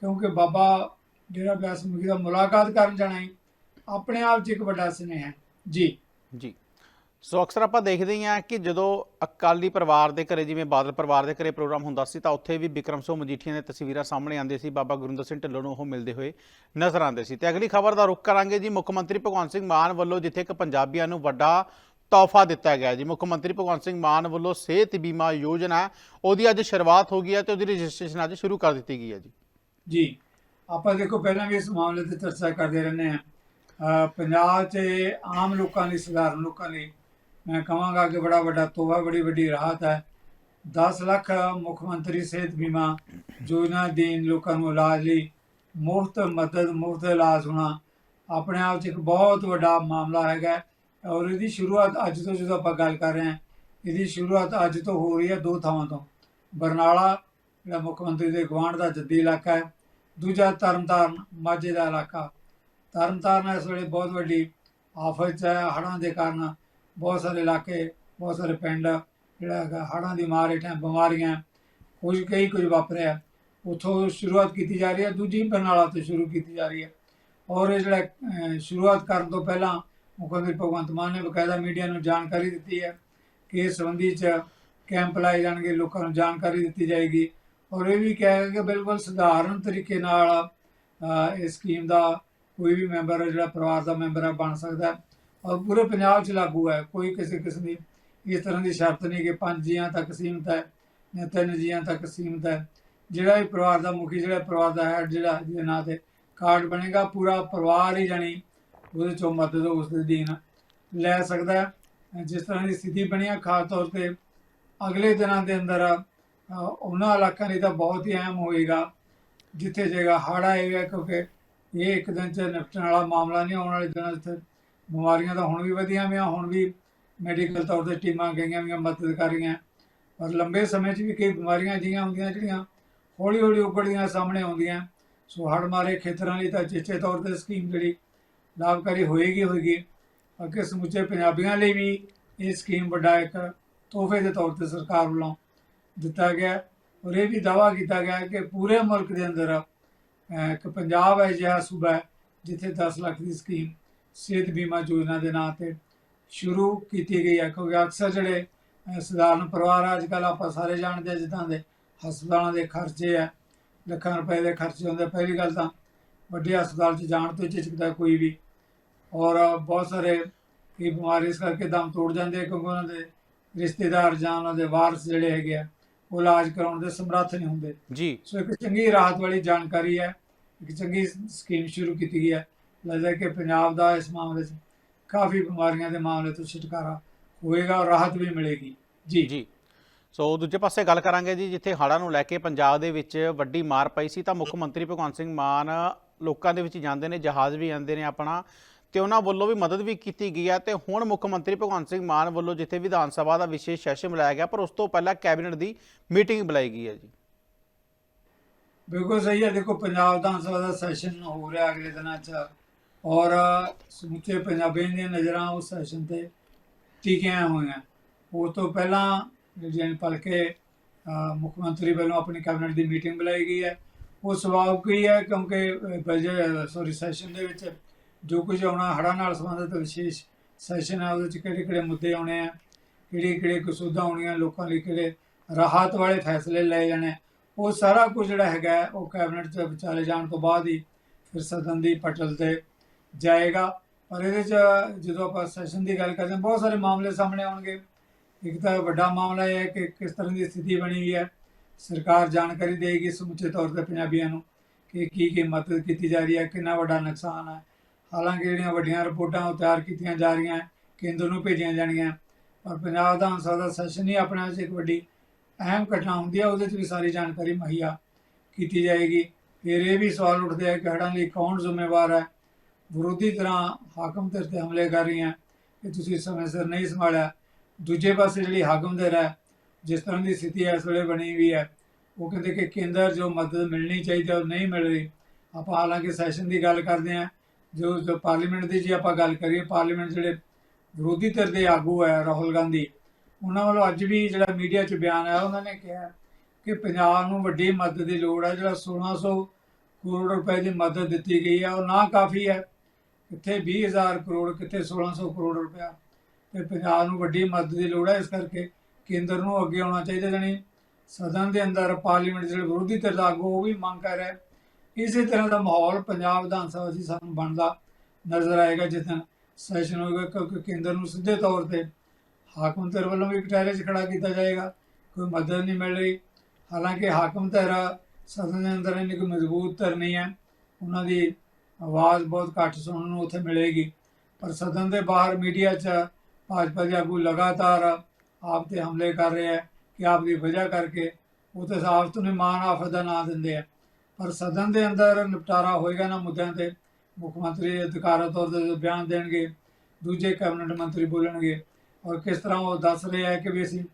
ਕਿਉਂਕਿ ਬਾਬਾ ਡੇਰਾ ਬਿਆਸ ਮੁਖੀ ਦਾ ਮੁਲਾਕਾਤ ਕਰਨ ਜਾਣਾ ਹੀ ਆਪਣੇ ਆਪ 'ਚ ਇੱਕ ਵੱਡਾ ਸੁਨੇਹਾ ਹੈ। ਜੀ। ਜੀ। ਸੋ ਅਕਸਰ ਆਪਾਂ ਦੇਖਦੇ ਹੀ ਕਿ ਜਦੋਂ ਅਕਾਲੀ ਪਰਿਵਾਰ ਦੇ ਘਰੇ ਜਿਵੇਂ ਬਾਦਲ ਪਰਿਵਾਰ ਦੇ ਘਰੇ ਪ੍ਰੋਗਰਾਮ ਹੁੰਦਾ ਸੀ ਤਾਂ ਉੱਥੇ ਵੀ ਬਿਕਰਮ ਸਿੰਘ ਮਜੀਠੀਆ ਦੀਆਂ ਤਸਵੀਰਾਂ ਸਾਹਮਣੇ ਆਉਂਦੇ ਸੀ ਬਾਬਾ ਗੁਰਿੰਦਰ ਸਿੰਘ ਢਿੱਲੋਂ ਨੂੰ ਉਹ ਮਿਲਦੇ ਹੋਏ ਨਜ਼ਰ ਆਉਂਦੇ ਸੀ। ਤੇ ਅਗਲੀ ਖਬਰ ਦਾ ਰੁਖ ਕਰਾਂਗੇ ਜੀ ਮੁੱਖ ਮੰਤਰੀ ਭਗਵੰਤ ਸਿੰਘ ਮਾਨ ਵੱਲੋਂ ਜਿੱਥੇ ਇੱਕ ਪੰਜਾਬੀਆਂ ਨੂੰ ਵੱਡਾ ਤੋਹਫਾ ਦਿੱਤਾ ਗਿਆ ਜੀ ਮੁੱਖ ਮੰਤਰੀ ਭਗਵੰਤ ਸਿੰਘ ਮਾਨ ਵੱਲੋਂ ਸਿਹਤ ਬੀਮਾ ਯੋਜਨਾ ਉਹਦੀ ਅੱਜ ਸ਼ੁਰੂਆਤ ਹੋ ਗਈ ਹੈ ਤੇ ਉਹਦੀ ਰਜਿਸਟ੍ਰੇਸ਼ਨ ਅੱਜ ਸ਼ੁਰੂ ਕਰ ਦਿੱਤੀ ਗਈ ਹੈ ਜੀ। ਜੀ। ਆਪਾਂ ਦੇਖੋ ਪਹਿਲਾਂ ਵੀ ਇਸ ਮਾਮਲੇ ਤੇ ਚਰਚਾ ਕਰਦੇ ਰਹਿੰਦੇ ਆ ਪੰਜਾਬ 'ਚ ਆਮ ਲੋਕਾਂ ਲਈ, ਸਧਾਰਨ ਲੋਕਾਂ ਲਈ ਮੈਂ ਕਹਾਂਗਾ ਕਿ ਬੜਾ ਵੱਡਾ ਤੋਹਫਾ, ਬੜੀ ਵੱਡੀ ਰਾਹਤ ਹੈ। 10 ਲੱਖ ਮੁੱਖ ਮੰਤਰੀ ਸਿਹਤ ਬੀਮਾ ਯੋਜਨਾ ਦੇਣ ਲੋਕਾਂ ਨੂੰ ਇਲਾਜ ਲਈ ਮੁਫਤ ਮਦਦ, ਮੁਫਤ ਇਲਾਜ ਹੋਣਾ ਆਪਣੇ ਆਪ 'ਚ ਇੱਕ ਬਹੁਤ ਵੱਡਾ ਮਾਮਲਾ ਹੈਗਾ। ਔਰ ਇਹਦੀ ਸ਼ੁਰੂਆਤ ਅੱਜ ਤੋਂ ਜਦੋਂ ਆਪਾਂ ਗੱਲ ਕਰ ਰਹੇ ਹਾਂ, ਇਹਦੀ ਸ਼ੁਰੂਆਤ ਅੱਜ ਤੋਂ ਹੋ ਰਹੀ ਹੈ ਦੋ ਥਾਵਾਂ ਤੋਂ। ਬਰਨਾਲਾ, ਜਿਹੜਾ ਮੁੱਖ ਮੰਤਰੀ ਦੇ ਗੁਆਂਢ ਦਾ ਜੱਦੀ ਇਲਾਕਾ ਹੈ ਦੂਜਾ ਤਰਨਤਾਰਨ ਮਾਝੇ ਦਾ ਇਲਾਕਾ। ਤਰਨਤਾਰਨ ਇਸ ਵੇਲੇ ਬਹੁਤ ਵੱਡੀ ਆਫਤ 'ਚ ਹੈ। ਹੜ੍ਹਾਂ ਦੇ ਕਾਰਨ ਬਹੁਤ ਸਾਰੇ ਇਲਾਕੇ, ਬਹੁਤ ਸਾਰੇ ਪਿੰਡ ਜਿਹੜਾ ਹੈਗਾ, ਹੜ੍ਹਾਂ ਦੀ ਮਾਰ ਹੇਠਾਂ ਬਿਮਾਰੀਆਂ ਕੁਝ ਕਈ ਕੁਝ ਵਾਪਰਿਆ ਉਥੋਂ ਸ਼ੁਰੂਆਤ ਕੀਤੀ ਜਾ ਰਹੀ ਹੈ, ਦੂਜੀ ਬਰਨਾਲਾ ਤੋਂ ਸ਼ੁਰੂ ਕੀਤੀ ਜਾ ਰਹੀ ਹੈ। ਔਰ ਇਹ ਜਿਹੜਾ ਸ਼ੁਰੂਆਤ ਕਰਨ ਤੋਂ ਪਹਿਲਾਂ ਮੁੱਖ ਮੰਤਰੀ ਭਗਵੰਤ ਮਾਨ ਨੇ ਬਕਾਇਦਾ ਮੀਡੀਆ ਨੂੰ ਜਾਣਕਾਰੀ ਦਿੱਤੀ ਹੈ ਕਿ ਇਸ ਸੰਬੰਧੀ ਚ ਕੈਂਪ ਲਾਏ ਜਾਣਗੇ, ਲੋਕਾਂ ਨੂੰ ਜਾਣਕਾਰੀ ਦਿੱਤੀ ਜਾਏਗੀ। ਔਰ ਇਹ ਵੀ ਕਿਹਾ ਗਿਆ ਕਿ ਬਿਲਕੁਲ ਸਧਾਰਨ ਤਰੀਕੇ ਨਾਲ ਇਸ ਸਕੀਮ ਦਾ ਕੋਈ ਵੀ ਮੈਂਬਰ ਜਿਹੜਾ ਪਰਿਵਾਰ ਦਾ ਮੈਂਬਰ ਹੈ ਬਣ ਸਕਦਾ ਹੈ। ਔਰ ਪੂਰੇ ਪੰਜਾਬ 'ਚ ਲਾਗੂ ਹੈ, ਕੋਈ ਕਿਸੇ ਕਿਸਮ ਦੀ ਇਸ ਤਰ੍ਹਾਂ ਦੀ ਸ਼ਰਤ ਨਹੀਂ ਕਿ ਪੰਜ ਜੀਆਂ ਤੱਕ ਸੀਮਤ ਹੈ ਜਾਂ ਤਿੰਨ ਜੀਆਂ ਤੱਕ ਸੀਮਤ ਹੈ। ਜਿਹੜਾ ਵੀ ਪਰਿਵਾਰ ਦਾ ਮੁਖੀ, ਜਿਹੜਾ ਪਰਿਵਾਰ ਦਾ ਹੈਡ ਜਿਹੜਾ ਜਿਹਦੇ ਨਾਂ ਤੇ ਕਾਰਡ ਬਣੇਗਾ, ਪੂਰਾ ਪਰਿਵਾਰ ਹੀ ਜਾਣੀ ਉਹਦੇ ਚੋਂ ਮਦਦ ਉਸ ਦੇ ਦੀਨ ਲੈ ਸਕਦਾ ਜਿਸ ਤਰ੍ਹਾਂ ਦੀ ਸਥਿਤੀ ਬਣੀ ਹੈ, ਖਾਸ ਤੌਰ ਤੇ ਅਗਲੇ ਦਿਨਾਂ ਦੇ ਅੰਦਰ ਉਹਨਾਂ ਇਲਾਕਿਆਂ ਲਈ ਤਾਂ ਬਹੁਤ ਹੀ ਅਹਿਮ ਹੋਏਗਾ, ਜਿੱਥੇ ਜਗ੍ਹਾ ਹੜ੍ਹ ਆਏਗਾ ਕਿਉਂਕਿ ਇਹ ਇੱਕ ਦਿਨ ਚ ਨਿਪਟਣ ਵਾਲਾ ਮਾਮਲਾ ਨਹੀਂ ਆਉਣ ਵਾਲੇ ਦਿਨਾਂ 'ਚ। ਬਿਮਾਰੀਆਂ ਤਾਂ ਹੁਣ ਵੀ ਵਧੀਆਂ ਵੀਆਂ ਹੁਣ ਵੀ ਮੈਡੀਕਲ ਤੌਰ ਤੇ ਟੀਮਾਂ ਗਈਆਂ ਵੀ ਮਦਦ ਕਰ ਰਹੀਆਂ। ਪਰ ਲੰਬੇ ਸਮੇਂ 'ਚ ਵੀ ਕਈ ਬਿਮਾਰੀਆਂ ਅਜਿਹੀਆਂ ਹੁੰਦੀਆਂ ਜਿਹੜੀਆਂ ਹੌਲੀ ਹੌਲੀ ਉੱਗੜਦੀਆਂ ਸਾਹਮਣੇ ਆਉਂਦੀਆਂ। ਸੋ ਹੜ ਮਾਰੇ ਖੇਤਰਾਂ ਲਈ ਤਾਂ ਚੇਚੇ ਤੌਰ ਤੇ ਸਕੀਮ ਜਿਹੜੀ ਲਾਭਕਾਰੀ ਹੋਏਗੀ ਹੋਏਗੀ। ਅੱਗੇ ਸਮੁੱਚੇ ਪੰਜਾਬੀਆਂ ਲਈ ਵੀ ਇਹ ਸਕੀਮ ਵੱਡਾ ਇੱਕ ਤੋਹਫੇ ਦੇ ਤੌਰ ਤੇ ਸਰਕਾਰ ਵੱਲੋਂ ਦਿੱਤਾ ਗਿਆ ਔਰ ਇਹ ਵੀ ਦਾਵਾ ਕੀਤਾ ਗਿਆ ਕਿ ਪੂਰੇ ਮੁਲਕ ਦੇ ਅੰਦਰ ਇੱਕ ਪੰਜਾਬ ਹੈ ਅਜਿਹਾ ਸੂਬਾ ਹੈ ਜਿੱਥੇ 10 ਲੱਖ ਦੀ ਸਕੀਮ ਸਿਹਤ ਬੀਮਾ ਯੋਜਨਾ ਦੇ ਨਾਂ ਤੇ ਸ਼ੁਰੂ ਕੀਤੀ ਗਈ ਹੈ। ਕਿਉਂਕਿ ਅਕਸਰ ਜਿਹੜੇ ਸਧਾਰਨ ਪਰਿਵਾਰ ਆ, ਅੱਜ ਕੱਲ੍ਹ ਆਪਾਂ ਸਾਰੇ ਜਾਣਦੇ ਹਾਂ ਜਿੱਦਾਂ ਦੇ ਹਸਪਤਾਲਾਂ ਦੇ ਖਰਚੇ ਆ ਲੱਖਾਂ ਰੁਪਏ ਦੇ ਖਰਚੇ ਹੁੰਦੇ ਪਹਿਲੀ ਗੱਲ ਤਾਂ ਵੱਡੇ ਹਸਪਤਾਲ 'ਚ ਜਾਣ ਤੋਂ ਝਿਜਕਦਾ ਕੋਈ ਵੀ ਔਰ ਬਹੁਤ ਸਾਰੇ ਕੀ ਬਿਮਾਰੀ ਇਸ ਕਰਕੇ ਦਮ ਤੋੜ ਜਾਂਦੇ ਕਿਉਂਕਿ ਉਹਨਾਂ ਦੇ ਰਿਸ਼ਤੇਦਾਰ ਜਾਂ ਉਹਨਾਂ ਦੇ ਵਾਰਸ ਜਿਹੜੇ ਹੈਗੇ ਆ ਉਹ ਇਲਾਜ ਕਰਾਉਣ ਦੇ ਸਮਰੱਥ ਨਹੀਂ ਹੁੰਦੇ। ਜੀ। ਸੋ ਇੱਕ ਚੰਗੀ ਰਾਹਤ ਵਾਲੀ ਜਾਣਕਾਰੀ ਹੈ ਇੱਕ ਚੰਗੀ ਸਕੀਮ ਸ਼ੁਰੂ ਕੀਤੀ ਗਈ ਹੈ। ਲੱਗਦਾ ਕਿ ਪੰਜਾਬ ਦਾ ਇਸ ਮਾਮਲੇ 'ਚ ਕਾਫੀ ਬਿਮਾਰੀਆਂ ਦੇ ਮਾਮਲੇ ਤੋਂ ਛੁਟਕਾਰਾ ਹੋਏਗਾ ਔਰ ਰਾਹਤ ਵੀ ਮਿਲੇਗੀ। ਜੀ। ਜੀ। ਸੋ ਦੂਜੇ ਪਾਸੇ ਗੱਲ ਕਰਾਂਗੇ ਜੀ ਜਿੱਥੇ ਹੜ੍ਹਾਂ ਨੂੰ ਲੈ ਕੇ ਪੰਜਾਬ ਦੇ ਵਿੱਚ ਵੱਡੀ ਮਾਰ ਪਈ ਸੀ ਤਾਂ ਮੁੱਖ ਮੰਤਰੀ ਭਗਵੰਤ ਸਿੰਘ ਮਾਨ ਲੋਕਾਂ ਦੇ ਵਿੱਚ ਜਾਂਦੇ ਨੇ ਜਹਾਜ਼ ਵੀ ਆਉਂਦੇ ਨੇ ਆਪਣਾ। ਤੇ ਉਹਨਾਂ ਵੱਲੋਂ ਵੀ ਮਦਦ ਵੀ ਕੀਤੀ ਗਈ ਹੈ ਤੇ ਹੁਣ ਮੁੱਖ ਮੰਤਰੀ ਭਗਵੰਤ ਸਿੰਘ ਮਾਨ ਵੱਲੋਂ ਜਿੱਥੇ ਵਿਧਾਨ ਸਭਾ ਦਾ ਵਿਸ਼ੇਸ਼ ਸੈਸ਼ਨ ਬੁਲਾਇਆ ਗਿਆ, ਪਰ ਉਸ ਤੋਂ ਪਹਿਲਾਂ ਕੈਬਨਿਟ ਦੀ ਮੀਟਿੰਗ ਬੁਲਾਈ ਗਈ ਹੈ ਜੀ। ਬਿਲਕੁਲ ਸਹੀ ਹੈ, ਦੇਖੋ ਪੰਜਾਬ ਵਿਧਾਨ ਸਭਾ ਦਾ ਸੈਸ਼ਨ ਹੋ ਰਿਹਾ ਅਗਲੇ ਦਿਨਾਂ 'ਚ, ਔਰ ਸਮੁੱਚੇ ਪੰਜਾਬੀਆਂ ਦੀਆਂ ਨਜ਼ਰਾਂ ਉਸ ਸੈਸ਼ਨ ਤੇ ਟਿਕੀਆਂ ਹੋਈਆਂ। ਉਸ ਤੋਂ ਪਹਿਲਾਂ ਜਿਹੜੀਆਂ ਭਲਕੇ ਮੁੱਖ ਮੰਤਰੀ ਵੱਲੋਂ ਆਪਣੀ ਕੈਬਨਿਟ ਦੀ ਮੀਟਿੰਗ ਬੁਲਾਈ ਗਈ ਹੈ। ਉਹ ਸੁਭਾਵਿਕ ਹੀ ਹੈ, ਕਿਉਂਕਿ ਬਜਟ ਸੌਰੀ ਸੈਸ਼ਨ ਦੇ ਵਿੱਚ ਜੋ ਕੁਝ ਆਉਣਾ, ਹੜ੍ਹਾਂ ਨਾਲ ਸੰਬੰਧਿਤ ਵਿਸ਼ੇਸ਼ ਸੈਸ਼ਨ ਹੈ ਉਹਦੇ ਵਿੱਚ ਕਿਹੜੇ ਕਿਹੜੇ ਮੁੱਦੇ ਆਉਣੇ ਆ, ਕਿਹੜੀ ਕਿਹੜੇ ਕਸੂਦਾਂ ਆਉਣੀਆਂ ਲੋਕਾਂ ਲਈ, ਕਿਹੜੇ ਰਾਹਤ ਵਾਲੇ ਫੈਸਲੇ ਲਏ ਜਾਣੇ ਉਹ ਸਾਰਾ ਕੁਝ ਜਿਹੜਾ ਹੈਗਾ ਉਹ ਕੈਬਨਿਟ 'ਚ ਵਿਚਾਲੇ ਜਾਣ ਤੋਂ ਬਾਅਦ ਹੀ ਫਿਰ ਸਦਨ ਦੀ ਪਟਲ ਤੇ ਜਾਏਗਾ। ਪਰ ਇਹਦੇ 'ਚ ਜਦੋਂ ਆਪਾਂ ਸੈਸ਼ਨ ਦੀ ਗੱਲ ਕਰਦੇ ਹਾਂ, ਬਹੁਤ ਸਾਰੇ ਮਾਮਲੇ ਸਾਹਮਣੇ ਆਉਣਗੇ। ਇੱਕ ਤਾਂ ਵੱਡਾ ਮਾਮਲਾ ਇਹ ਹੈ ਕਿ ਕਿਸ ਤਰ੍ਹਾਂ ਦੀ ਸਥਿਤੀ ਬਣੀ ਹੋਈ ਹੈ। ਸਰਕਾਰ ਜਾਣਕਾਰੀ ਦੇਗੀ ਸਮੁੱਚੇ ਤੌਰ ਤੇ ਪੰਜਾਬੀਆਂ ਨੂੰ ਕਿ ਕੀ ਕੀ ਮਦਦ ਕੀਤੀ ਜਾ ਰਹੀ ਹੈ, ਕਿੰਨਾ ਵੱਡਾ ਨੁਕਸਾਨ ਹੈ। ਹਾਲਾਂਕਿ ਜਿਹੜੀਆਂ ਵੱਡੀਆਂ ਰਿਪੋਰਟਾਂ ਉਹ ਤਿਆਰ ਕੀਤੀਆਂ ਜਾ ਰਹੀਆਂ, ਕੇਂਦਰ ਨੂੰ ਭੇਜੀਆਂ ਜਾਣਗੀਆਂ, ਪਰ ਪੰਜਾਬ ਵਿਧਾਨ ਸਭਾ ਦਾ ਸੈਸ਼ਨ ਹੀ ਆਪਣੇ ਆਪ 'ਚ ਇੱਕ ਵੱਡੀ ਅਹਿਮ ਘਟਨਾ ਹੁੰਦੀ ਹੈ ਉਹਦੇ 'ਚ ਵੀ ਸਾਰੀ ਜਾਣਕਾਰੀ ਮੁਹੱਈਆ ਕੀਤੀ ਜਾਏਗੀ। ਫਿਰ ਇਹ ਵੀ ਸਵਾਲ ਉੱਠਦੇ ਆ ਕਿ ਹੜ੍ਹਾਂ ਲਈ ਕੌਣ ਜ਼ਿੰਮੇਵਾਰ ਹੈ? ਵਿਰੋਧੀ ਤਰ੍ਹਾਂ ਹਾਕਮ ਧਿਰ ਤੇ ਹਮਲੇ ਕਰ ਰਹੀਆਂ ਕਿ ਤੁਸੀਂ ਸਮੇਂ ਸਿਰ ਨਹੀਂ ਸੰਭਾਲਿਆ। ਦੂਜੇ ਪਾਸੇ ਜਿਹੜੀ ਹਾਕਮ ਧਿਰ ਹੈ, ਜਿਸ ਤਰ੍ਹਾਂ ਦੀ ਸਥਿਤੀ ਇਸ ਵੇਲੇ ਬਣੀ ਹੋਈ ਹੈ, ਉਹ ਕਹਿੰਦੇ ਕਿ ਕੇਂਦਰ ਜੋ ਮਦਦ ਮਿਲਣੀ ਚਾਹੀਦੀ ਹੈ, ਉਹ ਨਹੀਂ ਮਿਲ ਰਹੀ। ਆਪਾਂ ਹਾਲਾਂਕਿ ਸੈਸ਼ਨ ਦੀ ਗੱਲ ਕਰਦੇ ਹਾਂ ਜੋ ਪਾਰਲੀਮੈਂਟ ਦੀ ਜੇ ਆਪਾਂ ਗੱਲ ਕਰੀਏ, ਪਾਰਲੀਮੈਂਟ ਜਿਹੜੇ ਵਿਰੋਧੀ ਧਿਰ ਦੇ ਆਗੂ ਹੈ ਰਾਹੁਲ ਗਾਂਧੀ, ਉਹਨਾਂ ਵੱਲੋਂ ਅੱਜ ਵੀ ਜਿਹੜਾ ਮੀਡੀਆ 'ਚ ਬਿਆਨ ਆਇਆ, ਉਹਨਾਂ ਨੇ ਕਿਹਾ ਕਿ ਪੰਜਾਬ ਨੂੰ ਵੱਡੀ ਮਦਦ ਦੀ ਲੋੜ ਹੈ, ਜਿਹੜਾ 1600 ਕਰੋੜ ਰੁਪਏ ਦੀ ਮਦਦ ਦਿੱਤੀ ਗਈ ਹੈ, ਉਹ ਨਾ ਕਾਫੀ ਹੈ। ਕਿੱਥੇ 20000 ਕਰੋੜ, ਕਿੱਥੇ 1600 ਕਰੋੜ ਰੁਪਇਆ। ਤੇ ਪੰਜਾਬ ਨੂੰ ਵੱਡੀ ਮਦਦ ਦੀ ਲੋੜ ਹੈ, ਇਸ ਕਰਕੇ ਕੇਂਦਰ ਨੂੰ ਅੱਗੇ ਆਉਣਾ ਚਾਹੀਦਾ, ਜਾਣੀ ਸਦਨ ਦੇ ਅੰਦਰ ਪਾਰਲੀਮੈਂਟ ਜਿਹੜੇ ਵਿਰੋਧੀ ਧਿਰ ਦਾ ਆਗੂ, ਉਹ ਵੀ ਮੰਗ ਕਰ ਰਿਹਾ ਇਸੇ ਤਰ੍ਹਾਂ ਦਾ ਮਾਹੌਲ ਪੰਜਾਬ ਵਿਧਾਨ ਸਭਾ 'ਚ ਸਾਨੂੰ ਬਣਦਾ ਨਜ਼ਰ ਆਏਗਾ ਜਿਸ ਸੈਸ਼ਨ ਹੋਏਗਾ, ਕਿਉਂਕਿ ਕੇਂਦਰ ਨੂੰ ਸਿੱਧੇ ਤੌਰ ਤੇ ਹਾਕਮ ਧਿਰ ਵੱਲੋਂ ਵੀ ਕਟਹਿਰੇ 'ਚ ਖੜਾ ਕੀਤਾ ਜਾਏਗਾ, ਕੋਈ ਮਦਦ ਨਹੀਂ ਮਿਲ ਰਹੀ। ਹਾਲਾਂਕਿ ਹਾਕਮ ਧਿਰ ਸਦਨ ਦੇ ਅੰਦਰ ਇੰਨੀ ਕੋਈ ਮਜ਼ਬੂਤ ਧਿਰ ਨਹੀਂ ਹੈ, ਉਹਨਾਂ ਦੀ ਆਵਾਜ਼ ਬਹੁਤ ਘੱਟ ਸੁਣਨ ਨੂੰ ਉੱਥੇ ਮਿਲੇਗੀ। ਪਰ ਸਦਨ ਦੇ ਬਾਹਰ ਮੀਡੀਆ 'ਚ ਭਾਜਪਾ ਦੇ ਆਗੂ ਲਗਾਤਾਰ ਆਪ ਤੇ ਹਮਲੇ ਕਰ ਰਹੇ ਹੈ ਕਿ ਆਪ ਦੀ ਵਜ੍ਹਾ ਕਰਕੇ ਉਹ ਤੇ ਸਾਫ਼ ਤੋਂ ਮਾਨ ਆਫਤ ਦਾ ਨਾਂ ਦਿੰਦੇ ਆ। ਪਰ ਸਦਨ ਦੇ ਅੰਦਰ ਨਿਪਟਾਰਾ ਹੋਏਗਾ ਨਾ ਮੁੱਦਿਆਂ ਤੇ। ਮੁੱਖ ਮੰਤਰੀ ਅਧਿਕਾਰਤ ਤੌਰ ਤੇ ਬਿਆਨ ਦੇਣਗੇ, ਦੂਜੇ ਕੈਬਨਿਟ ਮੰਤਰੀ ਬੋਲਣਗੇ। ਔਰ ਕਿਸ ਤਰ੍ਹਾਂ ਉਹ ਦੱਸ ਰਹੇ ਹੈ ਕਿ ਵੀ ਅਸੀਂ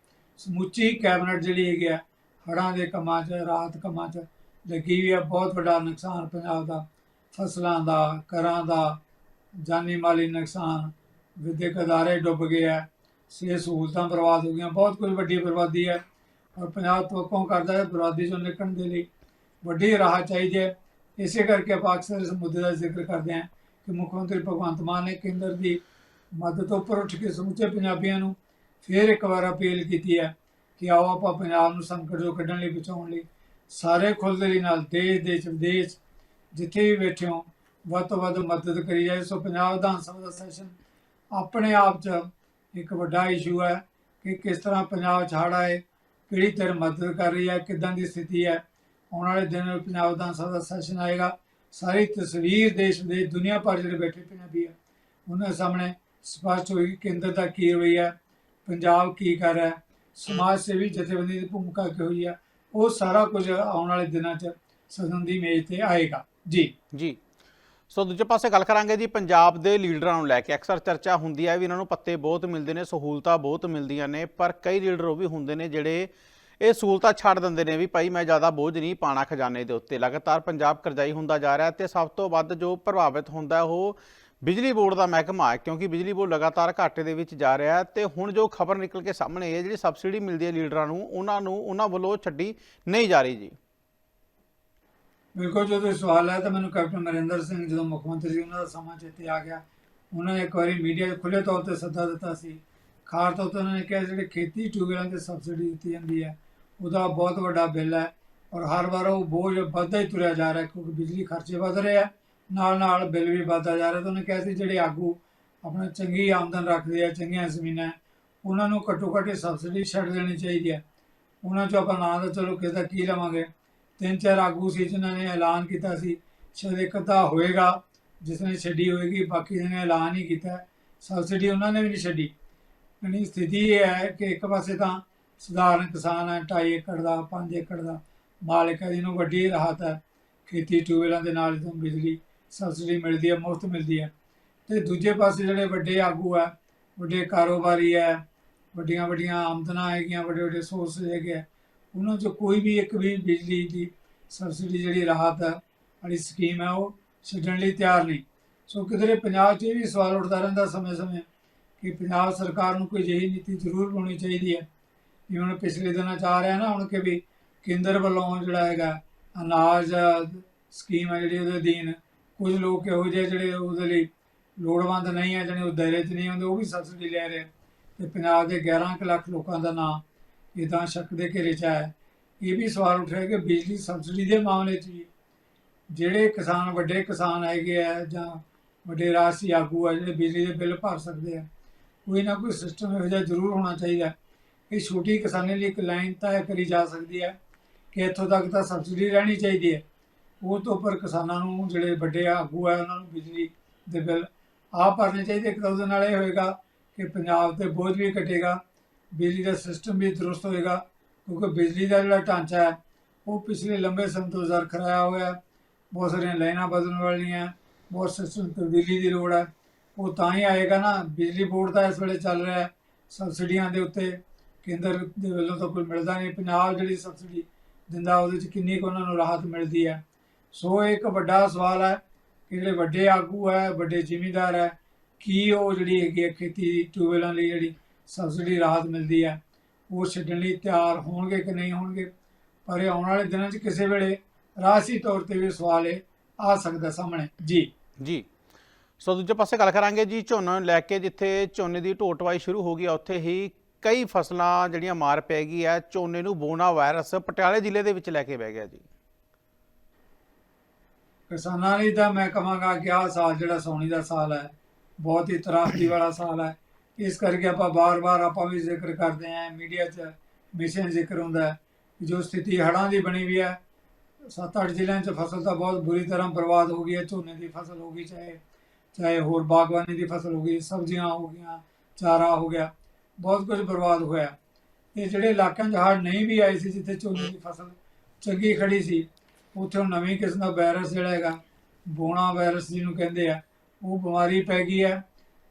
ਸਮੁੱਚੀ ਕੈਬਨਿਟ ਜਿਹੜੀ ਹੈਗੀ ਆ, ਹੜ੍ਹਾਂ ਦੇ ਕੰਮਾਂ 'ਚ, ਰਾਹਤ ਕੰਮਾਂ 'ਚ ਲੱਗੀ ਹੋਈ ਹੈ ਬਹੁਤ ਵੱਡਾ ਨੁਕਸਾਨ ਪੰਜਾਬ ਦਾ, ਫਸਲਾਂ ਦਾ, ਘਰਾਂ ਦਾ, ਜਾਨੀ ਮਾਲੀ ਨੁਕਸਾਨ, ਵਿਦਿਅਕ ਅਦਾਰੇ ਡੁੱਬ ਗਏ ਹੈ ਸਿਹਤ ਸਹੂਲਤਾਂ ਬਰਬਾਦ ਹੋ ਗਈਆਂ। ਬਹੁਤ ਕੁਝ ਵੱਡੀ ਬਰਬਾਦੀ ਹੈ ਔਰ ਪੰਜਾਬ ਤੋਂ ਕਰਦਾ ਹੈ ਬਰਬਾਦੀ ਚੋਂ ਨਿਕਲਣ ਦੇ ਲਈ। ਵੱਡੀ ਰਾਹ ਚਾਹੀਦੀ ਹੈ। ਇਸੇ ਕਰਕੇ ਆਪਾਂ ਅਕਸਰ ਇਸ ਮੁੱਦੇ ਦਾ ਜ਼ਿਕਰ ਕਰਦੇ ਹਾਂ ਕਿ ਮੁੱਖ ਮੰਤਰੀ ਭਗਵੰਤ ਮਾਨ ਨੇ ਕੇਂਦਰ ਦੀ ਮਦਦ ਉੱਪਰ ਉੱਠ ਕੇ ਸਮੁੱਚੇ ਪੰਜਾਬੀਆਂ ਨੂੰ ਫਿਰ ਇੱਕ ਵਾਰ ਅਪੀਲ ਕੀਤੀ ਹੈ ਕਿ ਆਓ ਆਪਾਂ ਪੰਜਾਬ ਨੂੰ ਸੰਕਟ ਤੋਂ ਕੱਢਣ ਲਈ ਬਚਾਉਣ ਲਈ, ਸਾਰੇ ਖੁੱਲ੍ਹਦਿਲੀ ਨਾਲ ਦੇਸ਼ ਦੇਸ਼, ਵਿਦੇਸ਼ ਜਿੱਥੇ ਵੀ ਬੈਠੇ ਹੋ ਵੱਧ ਤੋਂ ਵੱਧ ਮਦਦ ਕਰੀ ਜਾਏ। ਸੋ ਪੰਜਾਬ ਵਿਧਾਨ ਸਭਾ ਦਾ ਸੈਸ਼ਨ ਆਪਣੇ ਆਪ 'ਚ ਇੱਕ ਵੱਡਾ ਇਸ਼ੂ ਹੈ ਕਿ ਕਿਸ ਤਰ੍ਹਾਂ ਪੰਜਾਬ 'ਚ ਹੜ੍ਹ ਆਏ, ਕਿਹੜੀ ਤਰ੍ਹਾਂ ਮਦਦ ਕਰ ਰਹੀ ਹੈ, ਕਿਦਾਂ ਦੀ ਸਥਿਤੀ ਹੈ ਆਉਣ ਵਾਲੇ ਦਿਨ ਪੰਜਾਬ ਵਿਧਾਨ ਸਭਾ ਦਾ ਸੈਸ਼ਨ ਆਏਗਾ। ਸਾਰੀ ਤਸਵੀਰ ਦੇਸ਼ ਵਿਦੇਸ਼ ਦੁਨੀਆ ਭਰ ਜਿਹੜੇ ਬੈਠੇ ਪੰਜਾਬੀ ਆ, ਉਹਨਾਂ ਸਾਹਮਣੇ ਸਪਸ਼ਟ ਹੋਏਗੀ ਕੇਂਦਰ ਦਾ ਕੀ ਹੋਈ ਹੈ, ਪੰਜਾਬ ਕੀ ਕਰ ਰਿਹਾ ਸਮਾਜ ਸੇਵੀ ਜਥੇਬੰਦੀ ਦੀ ਭੂਮਿਕਾ ਕੀ ਹੋਈ ਹੈ ਉਹ ਸਾਰਾ ਕੁਝ ਆਉਣ ਵਾਲੇ ਦਿਨਾਂ 'ਚ ਸਦਨ ਦੀ ਮੇਜ਼ ਤੇ ਆਏਗਾ। ਜੀ। ਜੀ। ਸੋ ਦੂਜੇ ਪਾਸੇ ਗੱਲ ਕਰਾਂਗੇ ਜੀ, ਪੰਜਾਬ ਦੇ ਲੀਡਰਾਂ ਨੂੰ ਲੈ ਕੇ। ਅਕਸਰ ਚਰਚਾ ਹੁੰਦੀ ਹੈ ਵੀ ਇਹਨਾਂ ਨੂੰ ਪੱਤੇ ਬਹੁਤ ਮਿਲਦੇ ਨੇ, ਸਹੂਲਤਾਂ ਬਹੁਤ ਮਿਲਦੀਆਂ ਨੇ, ਪਰ ਕਈ ਲੀਡਰ ਉਹ ਵੀ ਹੁੰਦੇ ਨੇ ਜਿਹੜੇ ਇਹ ਸਹੂਲਤਾਂ ਛੱਡ ਦਿੰਦੇ ਨੇ ਵੀ ਭਾਈ ਮੈਂ ਜ਼ਿਆਦਾ ਬੋਝ ਨਹੀਂ ਪਾਣਾ ਖਜ਼ਾਨੇ ਦੇ ਉੱਤੇ। ਲਗਾਤਾਰ ਪੰਜਾਬ ਕਰਜ਼ਾਈ ਹੁੰਦਾ ਜਾ ਰਿਹਾ ਤੇ ਸਭ ਤੋਂ ਵੱਧ ਜੋ ਪ੍ਰਭਾਵਿਤ ਹੁੰਦਾ ਉਹ ਬਿਜਲੀ ਬੋਰਡ ਦਾ ਮਹਿਕਮਾ ਹੈ, ਕਿਉਂਕਿ ਬਿਜਲੀ ਬੋਰਡ ਲਗਾਤਾਰ ਘਾਟੇ ਦੇ ਵਿੱਚ ਜਾ ਰਿਹਾ ਤੇ ਹੁਣ ਜੋ ਖਬਰ ਨਿਕਲ ਕੇ ਸਾਹਮਣੇ ਆਈ ਹੈ, ਜਿਹੜੀ ਸਬਸਿਡੀ ਮਿਲਦੀ ਹੈ ਲੀਡਰਾਂ ਨੂੰ, ਉਹਨਾਂ ਨੂੰ, ਉਹਨਾਂ ਵੱਲੋਂ ਛੱਡੀ ਨਹੀਂ ਜਾ ਰਹੀ ਜੀ। ਬਿਲਕੁਲ, ਜਦੋਂ ਸਵਾਲ ਹੈ ਤਾਂ ਮੈਨੂੰ ਕੈਪਟਨ ਨਰਿੰਦਰ ਸਿੰਘ, ਜਦੋਂ ਮੁੱਖ ਮੰਤਰੀ ਸੀ ਉਹਨਾਂ ਦਾ ਸਮਾਂ ਚੇਤੇ ਆ ਗਿਆ, ਉਹਨਾਂ ਨੇ ਇੱਕ ਵਾਰੀ ਮੀਡੀਆ 'ਚ ਖੁੱਲ੍ਹੇ ਤੌਰ ਤੇ ਸੱਦਾ ਦਿੱਤਾ ਸੀ। ਖਾਸ ਤੌਰ ਤੇ ਉਹਨਾਂ ਨੇ ਕਿਹਾ ਜਿਹੜੇ ਖੇਤੀ ਟਿਊਬਵੈਲਾਂ ਤੇ ਸਬਸਿਡੀ ਦਿੱਤੀ ਜਾਂਦੀ ਹੈ। ਉਹਦਾ ਬਹੁਤ ਵੱਡਾ ਬਿੱਲ ਹੈ ਔਰ ਹਰ ਵਾਰ ਉਹ ਬੋਝ ਵੱਧਦਾ ਹੀ ਤੁਰਿਆ ਜਾ ਰਿਹਾ ਕਿਉਂਕਿ ਬਿਜਲੀ ਖਰਚੇ ਵੱਧ ਰਹੇ ਆ। ਨਾਲ ਨਾਲ ਬਿੱਲ ਵੀ ਵੱਧਦਾ ਜਾ ਰਿਹਾ। ਤਾਂ ਉਹਨੇ ਕਿਹਾ ਸੀ ਜਿਹੜੇ ਆਗੂ ਆਪਣਾ ਚੰਗੀ ਆਮਦਨ ਰੱਖਦੇ ਆ, ਚੰਗੀਆਂ ਜ਼ਮੀਨਾਂ, ਉਹਨਾਂ ਨੂੰ ਘੱਟੋ ਘੱਟ ਸਬਸਿਡੀ ਛੱਡ ਦੇਣੀ ਚਾਹੀਦੀ ਹੈ। ਉਹਨਾਂ 'ਚੋਂ ਆਪਾਂ ਨਾਂ ਤਾਂ ਚਲੋ ਕਿਸੇ ਦਾ ਕੀ ਲਵਾਂਗੇ। ਤਿੰਨ ਚਾਰ ਆਗੂ ਸੀ ਜਿਨ੍ਹਾਂ ਨੇ ਐਲਾਨ ਕੀਤਾ ਸੀ। ਸ਼ਾਇਦ ਇੱਕ ਅੱਧਾ ਹੋਏਗਾ, ਜਿਸ ਨੇ ਛੱਡੀ ਹੋਏਗੀ, ਬਾਕੀ ਨੇ ਐਲਾਨ ਹੀ ਕੀਤਾ। ਸਬਸਿਡੀ ਉਹਨਾਂ ਨੇ ਵੀ ਨਹੀਂ ਛੱਡੀ। ਯਾਨੀ ਸਥਿਤੀ ਇਹ ਹੈ ਕਿ ਇੱਕ ਪਾਸੇ ਤਾਂ ਸਧਾਰਨ ਕਿਸਾਨ ਹੈ 2.5 ਏਕੜ ਦਾ 5 ਏਕੜ ਦਾ ਮਾਲਕ ਹੈ ਜਿਹਨੂੰ ਵੱਡੀ ਰਾਹਤ ਹੈ ਖੇਤੀ ਟਿਊਬਵੈਲਾਂ ਦੇ ਨਾਲ ਜਦੋਂ ਬਿਜਲੀ, ਸਬਸਿਡੀ ਮਿਲਦੀ ਹੈ ਮੁਫਤ ਮਿਲਦੀ ਹੈ ਤੇ ਦੂਜੇ ਪਾਸੇ ਜਿਹੜੇ ਵੱਡੇ ਆਗੂ ਹੈ ਵੱਡੇ ਕਾਰੋਬਾਰੀ ਹੈ ਵੱਡੀਆਂ ਵੱਡੀਆਂ ਆਮਦਨਾਂ ਹੈਗੀਆਂ, ਵੱਡੇ ਵੱਡੇ ਸੋਰਸ ਹੈਗੇ ਆ, ਉਹਨਾਂ 'ਚ ਕੋਈ ਵੀ ਇੱਕ ਵੀ ਬਿਜਲੀ ਦੀ ਸਬਸਿਡੀ ਜਿਹੜੀ ਰਾਹਤ ਹੈ ਵਾਲੀ ਸਕੀਮ ਹੈ ਉਹ ਛੱਡਣ ਲਈ ਤਿਆਰ ਨਹੀਂ। ਸੋ ਕਿਧਰੇ ਪੰਜਾਬ 'ਚ ਇਹ ਵੀ ਸਵਾਲ ਉੱਠਦਾ ਰਹਿੰਦਾ ਸਮੇਂ-ਸਮੇਂ ਕਿ ਪੰਜਾਬ ਸਰਕਾਰ ਨੂੰ ਕੋਈ ਅਜਿਹੀ ਨੀਤੀ ਜ਼ਰੂਰ ਬਣਾਉਣੀ ਚਾਹੀਦੀ ਹੈ ਜਿਵੇਂ ਹੁਣ ਪਿਛਲੇ ਦਿਨਾਂ 'ਚ ਆ ਰਿਹਾ ਨਾ, ਹੁਣ ਕਿ ਵੀ ਕੇਂਦਰ ਵੱਲੋਂ ਜਿਹੜਾ ਹੈਗਾ, ਅਨਾਜ ਸਕੀਮ ਹੈ ਜਿਹੜੀ ਉਹਦੇ ਅਧੀਨ, ਕੁਝ ਲੋਕ ਇਹੋ ਜਿਹੇ ਜਿਹੜੇ ਉਹਦੇ ਲਈ ਲੋੜਵੰਦ ਨਹੀਂ ਹੈ ਜਿਹੜੇ ਉਹ ਦਾਇਰੇ 'ਚ ਨਹੀਂ ਹੁੰਦੇ ਉਹ ਵੀ ਸਬਸਿਡੀ ਲੈ ਰਹੇ ਤੇ ਪੰਜਾਬ ਦੇ 11 ਕੁ ਲੱਖ ਲੋਕਾਂ ਦਾ ਨਾਂ ਇਦਾਂ ਸ਼ੱਕ ਦੇ ਘੇਰੇ 'ਚ ਹੈ ਇਹ ਵੀ ਸਵਾਲ ਉੱਠਿਆ ਕਿ ਬਿਜਲੀ ਸਬਸਿਡੀ ਦੇ ਮਾਮਲੇ 'ਚ ਵੀ ਜਿਹੜੇ ਕਿਸਾਨ, ਵੱਡੇ ਕਿਸਾਨ ਹੈਗੇ ਆ ਜਾਂ ਵੱਡੇ ਰਾਸ਼ਟਰੀ ਆਗੂ ਆ, ਜਿਹੜੇ ਬਿਜਲੀ ਦੇ ਬਿੱਲ ਭਰ ਸਕਦੇ ਆ, ਕੋਈ ਨਾ ਕੋਈ ਸਿਸਟਮ ਇਹੋ ਜਿਹਾ ਜ਼ਰੂਰ ਹੋਣਾ ਚਾਹੀਦਾ। ਕਿ ਛੋਟੀ ਕਿਸਾਨੀ ਲਈ ਇੱਕ ਲਾਈਨ ਤੈਅ ਕਰੀ ਜਾ ਸਕਦੀ ਹੈ ਕਿ ਇੱਥੋਂ ਤੱਕ ਤਾਂ ਸਬਸਿਡੀ ਰਹਿਣੀ ਚਾਹੀਦੀ ਹੈ। ਉਹ ਤੋਂ ਉੱਪਰ ਕਿਸਾਨਾਂ ਨੂੰ ਜਿਹੜੇ ਵੱਡੇ ਆਗੂ ਆ ਉਹਨਾਂ ਨੂੰ ਬਿਜਲੀ ਦੇ ਬਿੱਲ ਆਪ ਭਰਨੇ ਚਾਹੀਦੇ। ਇੱਕ ਤਾਂ ਉਹਦੇ ਨਾਲ ਇਹ ਹੋਏਗਾ ਕਿ ਪੰਜਾਬ ਤੇ ਬੋਝ ਵੀ ਘਟੇਗਾ, ਬਿਜਲੀ ਦਾ ਸਿਸਟਮ ਵੀ ਦਰੁਸਤ ਹੋਏਗਾ, ਕਿਉਂਕਿ ਬਿਜਲੀ ਦਾ ਜਿਹੜਾ ਢਾਂਚਾ ਹੈ, ਉਹ ਪਿਛਲੇ ਲੰਬੇ ਸਮੇਂ ਤੋਂ ਜ਼ਰ ਖਰਾਇਆ ਹੋਇਆ ਬਹੁਤ ਸਾਰੀਆਂ ਲਾਈਨਾਂ ਬਦਲਣ ਵਾਲੀਆਂ ਬਹੁਤ ਸਿਸਟਮ ਤਬਦੀਲੀ ਦੀ ਲੋੜ ਹੈ। ਉਹ ਤਾਂ ਹੀ ਆਏਗਾ ਨਾ, ਬਿਜਲੀ ਬੋਰਡ ਦਾ ਇਸ ਵੇਲੇ ਚੱਲ ਰਿਹਾ ਸਬਸਿਡੀਆਂ ਦੇ ਉੱਤੇ ਕੇਂਦਰ ਦੇ ਵੱਲੋਂ ਤਾਂ ਕੋਈ ਮਿਲਦਾ ਨਹੀਂ, ਪੰਜਾਬ ਜਿਹੜੀ ਸਬਸਿਡੀ ਦਿੰਦਾ ਉਹਦੇ ਚ ਕਿੰਨੀ ਕੁ ਉਹਨਾਂ ਨੂੰ ਰਾਹਤ ਮਿਲਦੀ ਹੈ? ਸੋ ਇਹ ਇੱਕ ਵੱਡਾ ਸਵਾਲ ਹੈ ਕਿ ਜਿਹੜੇ ਵੱਡੇ ਆਗੂ ਹੈ, ਵੱਡੇ ਜ਼ਿਮੀਂਦਾਰ ਹੈ, ਕੀ ਉਹ ਜਿਹੜੀ ਹੈਗੀ ਹੈ ਖੇਤੀ ਦੀ ਟਿਊਬਵੈਲਾਂ ਲਈ ਜਿਹੜੀ ਸਬਸਿਡੀ ਰਾਹਤ ਮਿਲਦੀ ਹੈ, ਉਹ ਛੱਡਣ ਲਈ ਤਿਆਰ ਹੋਣਗੇ ਕਿ ਨਹੀਂ ਹੋਣਗੇ? ਪਰ ਇਹ ਆਉਣ ਵਾਲੇ ਦਿਨਾਂ 'ਚ ਕਿਸੇ ਵੇਲੇ ਰਾਸੀ ਤੌਰ ਤੇ ਵੀ ਸਵਾਲ ਇਹ ਆ ਸਕਦਾ ਸਾਹਮਣੇ। ਜੀ। ਜੀ। ਸੋ ਦੂਜੇ ਪਾਸੇ ਗੱਲ ਕਰਾਂਗੇ ਜੀ ਝੋਨਾ ਨੂੰ ਲੈ ਕੇ, ਜਿੱਥੇ ਝੋਨੇ ਦੀ ਢੋਟਵਾਈ ਸ਼ੁਰੂ ਹੋ ਗਈ ਉੱਥੇ ਹੀ ਕਈ ਫਸਲਾਂ ਜਿਹੜੀਆਂ ਮਾਰ ਪੈ ਗਈ ਹੈ ਝੋਨੇ ਨੂੰ ਬੋਨਾ ਵਾਇਰਸ ਪਟਿਆਲੇ ਜ਼ਿਲ੍ਹੇ ਦੇ ਵਿੱਚ ਲੈ ਕੇ ਬਹਿ ਗਿਆ ਜੀ। ਕਿਸਾਨਾਂ ਲਈ ਤਾਂ ਮੈਂ ਕਹਾਂਗਾ ਕਿ ਆਹ ਸਾਲ ਜਿਹੜਾ ਸੋਣੀ ਦਾ ਸਾਲ ਹੈ, ਬਹੁਤ ਹੀ ਤਰਾਸਦੀ ਵਾਲਾ ਸਾਲ ਹੈ। ਇਸ ਕਰਕੇ ਆਪਾਂ ਬਾਰ-ਬਾਰ ਆਪਾਂ ਵੀ ਜ਼ਿਕਰ ਕਰਦੇ ਆਂ ਮੀਡੀਆ 'ਚ ਮਿਸ਼ਨ ਜ਼ਿਕਰ ਹੁੰਦਾ ਹੈ ਜੋ ਸਥਿਤੀ ਹੜ੍ਹਾਂ ਦੀ ਬਣੀ ਵੀ ਹੈ ਸੱਤ ਅੱਠ ਜ਼ਿਲ੍ਹਿਆਂ 'ਚ ਫਸਲ ਤਾਂ ਬਹੁਤ ਬੁਰੀ ਤਰ੍ਹਾਂ ਬਰਬਾਦ ਹੋ ਗਈ ਹੈ, ਝੋਨੇ ਦੀ ਫਸਲ ਹੋ ਗਈ, ਚਾਹੇ ਚਾਹੇ ਹੋਰ ਬਾਗਬਾਨੀ ਦੀ ਫਸਲ ਹੋ ਗਈ, ਸਬਜ਼ੀਆਂ ਹੋ ਗਈਆਂ, ਚਾਰਾ ਹੋ ਗਿਆ। ਬਹੁਤ ਕੁਝ ਬਰਬਾਦ ਹੋਇਆ। ਇਹ ਜਿਹੜੇ ਇਲਾਕਿਆਂ 'ਚ ਹੜ੍ਹ ਨਹੀਂ ਵੀ ਆਏ ਸੀ, ਜਿੱਥੇ ਝੋਨੇ ਦੀ ਫਸਲ ਚੰਗੀ ਖੜੀ ਸੀ, ਉੱਥੇ ਉਹ ਨਵੀਂ ਕਿਸਮ ਦਾ ਵਾਇਰਸ ਜਿਹੜਾ ਹੈਗਾ, ਬੋਣਾ ਵਾਇਰਸ ਜਿਹਨੂੰ ਕਹਿੰਦੇ ਆ, ਉਹ ਬਿਮਾਰੀ ਪੈ ਗਈ ਹੈ।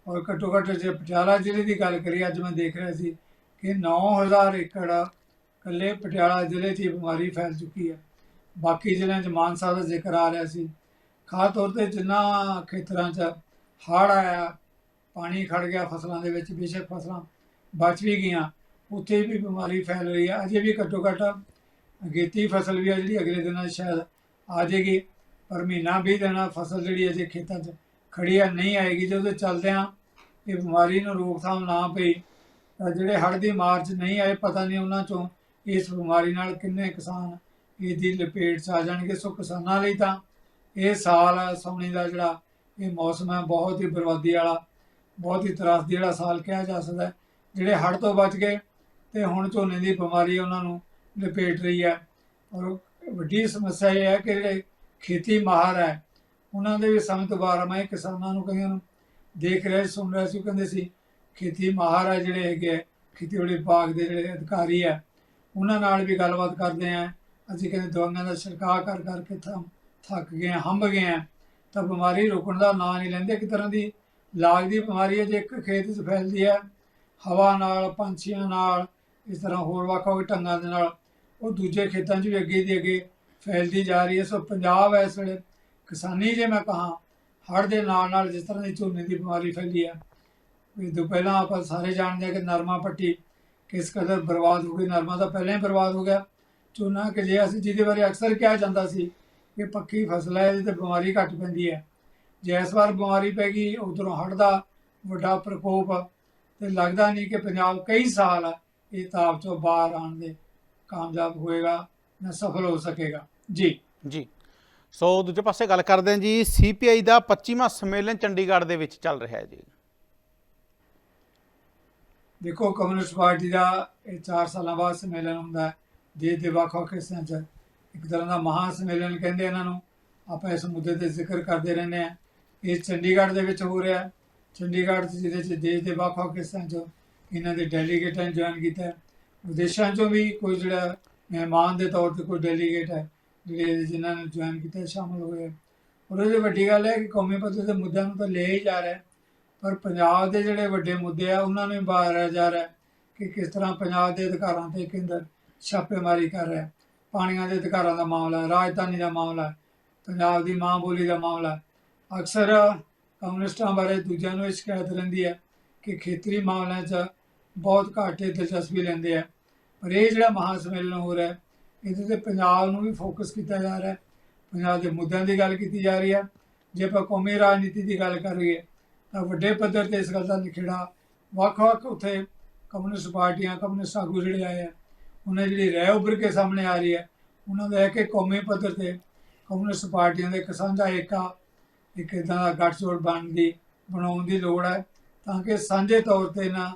ਔਰ ਘੱਟੋ ਘੱਟ ਜੇ ਪਟਿਆਲਾ ਜ਼ਿਲ੍ਹੇ ਦੀ ਗੱਲ ਕਰੀਏ, ਅੱਜ ਮੈਂ ਦੇਖ ਰਿਹਾ ਸੀ ਕਿ 9000 ਏਕੜ ਇਕੱਲੇ ਪਟਿਆਲਾ ਜ਼ਿਲ੍ਹੇ 'ਚ ਇਹ ਬਿਮਾਰੀ ਫੈਲ ਚੁੱਕੀ ਹੈ। ਬਾਕੀ ਜ਼ਿਲ੍ਹਿਆਂ 'ਚ ਮਾਨਸਾ ਦਾ ਜ਼ਿਕਰ ਆ ਰਿਹਾ ਸੀ। ਖਾਸ ਤੌਰ ਤੇ ਜਿੰਨਾ ਖੇਤਰਾਂ 'ਚ ਹੜ੍ਹ ਆਇਆ, ਪਾਣੀ ਖੜ ਗਿਆ ਫਸਲਾਂ ਦੇ ਵਿੱਚ, ਬੇਸ਼ੱਕ ਫਸਲਾਂ ਬਚ ਵੀ ਗਈਆਂ। ਉੱਥੇ ਵੀ ਬਿਮਾਰੀ ਫੈਲ ਰਹੀ ਹੈ ਅਜੇ ਵੀ ਘੱਟੋ ਘੱਟ ਅਗੇਤੀ ਫਸਲ ਵੀ ਆ ਜਿਹੜੀ ਅਗਲੇ ਦਿਨਾਂ 'ਚ ਸ਼ਾਇਦ ਆ ਜਾਏਗੀ। ਪਰ ਮਹੀਨਾ ਵੀਹ ਦਿਨਾਂ ਫਸਲ ਜਿਹੜੀ ਅਜੇ ਖੇਤਾਂ 'ਚ ਖੜੀ ਆ, ਨਹੀਂ ਆਏਗੀ। ਜਦੋਂ ਉਹਦੇ ਚੱਲਦਿਆਂ ਇਹ ਬਿਮਾਰੀ ਨੂੰ ਰੋਕਥਾਮ ਨਾ ਪਈ ਜਿਹੜੇ ਹੜ੍ਹ ਦੀ ਮਾਰ 'ਚ ਨਹੀਂ ਆਏ, ਪਤਾ ਨਹੀਂ ਉਹਨਾਂ 'ਚੋਂ ਇਸ ਬਿਮਾਰੀ ਨਾਲ ਕਿੰਨੇ ਕਿਸਾਨ ਇਹਦੀ ਲਪੇਟ 'ਚ ਆ ਜਾਣਗੇ। ਸੋ ਕਿਸਾਨਾਂ ਲਈ ਤਾਂ ਇਹ ਸਾਲ ਸੌਣੀ ਦਾ ਜਿਹੜਾ ਇਹ ਮੌਸਮ ਹੈ, ਬਹੁਤ ਹੀ ਬਰਬਾਦੀ ਵਾਲਾ, ਬਹੁਤ ਹੀ ਤਰਾਸਦੀ ਵਾਲਾ ਸਾਲ ਕਿਹਾ ਜਾ ਸਕਦਾ ਹੈ। ਜਿਹੜੇ ਹੜ੍ਹ ਤੋਂ ਬਚ ਗਏ ਤੇ ਹੁਣ ਝੋਨੇ ਦੀ ਬਿਮਾਰੀ ਉਹਨਾਂ ਨੂੰ ਲਪੇਟ ਰਹੀ ਹੈ। ਔਰ ਵੱਡੀ ਸਮੱਸਿਆ ਇਹ ਹੈ ਕਿ ਜਿਹੜੇ ਖੇਤੀ ਮਾਹਰ ਹੈ ਉਹਨਾਂ ਦੇ ਵੀ ਸਮੇਂ ਤੋਂ ਬਾਹਰ ਮੈਂ ਕਿਸਾਨਾਂ ਨੂੰ ਕਈਆਂ ਨੂੰ ਦੇਖ ਰਿਹਾ ਸੁਣ ਰਿਹਾ ਸੀ ਉਹ ਕਹਿੰਦੇ ਸੀ ਖੇਤੀ ਮਾਹਰ ਹੈ ਜਿਹੜੇ ਹੈਗੇ ਆ, ਖੇਤੀਬਾੜੀ ਵਿਭਾਗ ਦੇ ਜਿਹੜੇ ਅਧਿਕਾਰੀ ਹੈ ਉਹਨਾਂ ਨਾਲ ਵੀ ਗੱਲਬਾਤ ਕਰਦੇ ਆ। ਅਸੀਂ ਕਹਿੰਦੇ ਦਵਾਈਆਂ ਦਾ ਛਿੜਕਾਅ ਕਰ ਕਰਕੇ ਥਮ ਥੱਕ ਗਏ ਆ ਹੰਬ ਗਏ ਆ ਤਾਂ ਬਿਮਾਰੀ ਰੁਕਣ ਦਾ ਨਾਂ ਨਹੀਂ ਲੈਂਦੇ। ਇੱਕ ਤਰ੍ਹਾਂ ਦੀ ਲਾਗ ਦੀ ਬਿਮਾਰੀ ਹੈ ਜੇ ਇੱਕ ਖੇਤ 'ਚ ਫੈਲਦੀ ਹੈ ਹਵਾ ਨਾਲ, ਪੰਛੀਆਂ ਨਾਲ, ਇਸ ਤਰ੍ਹਾਂ ਹੋਰ ਵੱਖ-ਵੱਖ ਢੰਗਾਂ ਦੇ ਨਾਲ। ਉਹ ਦੂਜੇ ਖੇਤਾਂ 'ਚ ਵੀ ਅੱਗੇ ਦੀ ਅੱਗੇ ਫੈਲਦੀ ਜਾ ਰਹੀ ਹੈ। ਸੋ ਪੰਜਾਬ ਇਸ ਵੇਲੇ। ਕਿਸਾਨੀ ਜੇ ਮੈਂ ਕਹਾਂ, ਹੜ੍ਹ ਦੇ ਨਾਲ ਨਾਲ ਜਿਸ ਤਰ੍ਹਾਂ ਦੀ ਝੋਨੇ ਦੀ ਬਿਮਾਰੀ ਫੈਲੀ ਹੈ ਇਹ ਤੋਂ ਪਹਿਲਾਂ ਆਪਾਂ ਸਾਰੇ ਜਾਣਦੇ ਹਾਂ ਕਿ ਨਰਮਾ ਪੱਟੀ ਕਿਸ ਕਦਰ ਬਰਬਾਦ ਹੋ ਗਈ। ਨਰਮਾ ਤਾਂ ਪਹਿਲਾਂ ਹੀ ਬਰਬਾਦ ਹੋ ਗਿਆ। ਝੋਨਾ ਕਿ ਜੇ ਅਸੀਂ ਜਿਹਦੇ ਬਾਰੇ ਅਕਸਰ ਕਿਹਾ ਜਾਂਦਾ ਸੀ ਕਿ ਪੱਕੀ ਫਸਲ ਹੈ, ਇਹਦੇ ਤੇ ਬਿਮਾਰੀ ਘੱਟ ਪੈਂਦੀ ਹੈ। ਜੇ ਇਸ ਵਾਰ ਬਿਮਾਰੀ ਪੈ ਗਈ, ਉਧਰੋਂ ਹੜ੍ਹ ਦਾ ਵੱਡਾ ਪ੍ਰਕੋਪ ਤੇ ਲੱਗਦਾ ਨਹੀਂ ਕਿ ਪੰਜਾਬ ਕਈ ਸਾਲ ਇਹ ਤਾਪ ਚੋਂ ਬਾਹਰ ਆਉਣ ਦੇ ਕਾਮਯਾਬ ਹੋਏਗਾ ਨਾ ਸਫਲ ਹੋ ਸਕੇਗਾ। ਜੀ। ਜੀ। ਸੋ ਦੂਜੇ ਪਾਸੇ ਗੱਲ ਕਰਦੇ ਹਾਂ ਜੀ ਸੀਪੀਆਈ ਦਾ 25ਵਾਂ ਸੰਮੇਲਨ ਚੰਡੀਗੜ੍ਹ ਦੇ ਵਿੱਚ ਚੱਲ ਰਿਹਾ ਹੈ ਜੀ। ਦੇਖੋ ਕਮਿਊਨਿਸਟ ਪਾਰਟੀ ਦਾ ਇਹ 4 ਸਾਲਾਂ ਬਾਅਦ ਸੰਮੇਲਨ ਹੁੰਦਾ ਹੈ। ਦੇਸ਼ ਦੇ ਵੱਖ-ਵੱਖ ਹਿੱਸਿਆਂ 'ਚ ਇੱਕ ਤਰ੍ਹਾਂ ਦਾ ਮਹਾ ਸੰਮੇਲਨ ਕਹਿੰਦੇ ਇਹਨਾਂ ਨੂੰ। ਆਪਾਂ ਇਸ ਮੁੱਦੇ ਤੇ ਜ਼ਿਕਰ ਕਰਦੇ ਰਹਿੰਦੇ ਆ ਇਹ ਚੰਡੀਗੜ੍ਹ ਦੇ ਵਿੱਚ ਹੋ ਰਿਹਾ ਹੈ। ਚੰਡੀਗੜ੍ਹ 'ਚ ਜਿਹਦੇ 'ਚ ਦੇਸ਼ ਦੇ ਵੱਖ-ਵੱਖ ਹਿੱਸਿਆਂ 'ਚੋਂ ਇਹਨਾਂ ਦੇ ਡੈਲੀਗੇਟਾਂ ਨੇ ਜੁਆਇਨ ਕੀਤਾ ਵਿਦੇਸ਼ਾਂ 'ਚੋਂ ਵੀ ਕੋਈ ਜਿਹੜਾ ਮਹਿਮਾਨ ਦੇ ਤੌਰ ਤੇ ਕੋਈ ਡੈਲੀਗੇਟ ਹੈ, ਜਿਹੜੇ ਜਿਨ੍ਹਾਂ ਨੇ ਜੁਆਇਨ ਕੀਤਾ ਸ਼ਾਮਲ ਹੋਏ ਔਰ ਉਹਦੀ ਵੱਡੀ ਗੱਲ ਹੈ ਕਿ ਕੌਮੀ ਪੱਧਰ ਦੇ ਮੁੱਦਿਆਂ ਨੂੰ ਤਾਂ ਲਿਆ ਹੀ ਜਾ ਰਿਹਾ ਪਰ ਪੰਜਾਬ ਦੇ ਜਿਹੜੇ ਵੱਡੇ ਮੁੱਦੇ ਆ, ਉਹਨਾਂ ਨੂੰ ਵੀ ਬਾਹਰ ਜਾ ਰਿਹਾ ਕਿ ਕਿਸ ਤਰ੍ਹਾਂ ਪੰਜਾਬ ਦੇ ਅਧਿਕਾਰਾਂ ਤੇ ਕੇਂਦਰ ਛਾਪੇਮਾਰੀ ਕਰ ਰਿਹਾ ਪਾਣੀਆਂ ਦੇ ਅਧਿਕਾਰਾਂ ਦਾ ਮਾਮਲਾ ਰਾਜਧਾਨੀ ਦਾ ਮਾਮਲਾ ਪੰਜਾਬ ਦੀ ਮਾਂ ਬੋਲੀ ਦਾ ਮਾਮਲਾ ਅਕਸਰ ਕਮਿਊਨਿਸਟਾਂ ਬਾਰੇ ਦੂਜਿਆਂ ਨੂੰ ਇਹ ਸ਼ਿਕਾਇਤ ਰਹਿੰਦੀ ਹੈ ਕਿ ਖੇਤਰੀ ਮਾਮਲਿਆਂ 'ਚ ਬਹੁਤ ਘੱਟ ਦਿਲਚਸਪੀ ਲੈਂਦੇ ਆ। ਪਰ ਇਹ ਜਿਹੜਾ ਮਹਾ ਸੰਮੇਲਨ ਹੋ ਰਿਹਾ ਇਹਦੇ ਤੇ ਪੰਜਾਬ ਨੂੰ ਵੀ ਫੋਕਸ ਕੀਤਾ ਜਾ ਰਿਹਾ ਪੰਜਾਬ ਦੇ ਮੁੱਦਿਆਂ ਦੀ ਗੱਲ ਕੀਤੀ ਜਾ ਰਹੀ ਹੈ। ਜੇ ਆਪਾਂ ਕੌਮੀ ਰਾਜਨੀਤੀ ਦੀ ਗੱਲ ਕਰੀਏ ਤਾਂ ਵੱਡੇ ਪੱਧਰ ਤੇ ਇਸ ਗੱਲ ਦਾ ਨਿਖੇੜਾ ਵੱਖ-ਵੱਖ ਉੱਥੇ ਕਮਿਊਨਿਸਟ ਪਾਰਟੀਆਂ, ਕਮਿਊਨਿਸਟ ਆਗੂ ਜਿਹੜੇ ਆਏ ਆ, ਉਹਨਾਂ ਦੀ ਜਿਹੜੀ ਰਹਿ ਉੱਭਰ ਕੇ ਸਾਹਮਣੇ ਆ ਰਹੀ ਹੈ। ਉਹਨਾਂ ਦਾ ਹੈ ਕਿ ਕੌਮੀ ਪੱਧਰ ਤੇ ਕਮਿਊਨਿਸਟ ਪਾਰਟੀਆਂ ਦੇ ਇੱਕ ਸਾਂਝਾ ਏਕਾ ਇੱਕ ਇਦਾਂ ਦਾ ਗੱਠਜੋੜ ਬਣਨ ਦੀ ਬਣਾਉਣ ਦੀ ਲੋੜ ਹੈ ਤਾਂ ਕਿ ਸਾਂਝੇ ਤੌਰ ਤੇ ਇਹਨਾਂ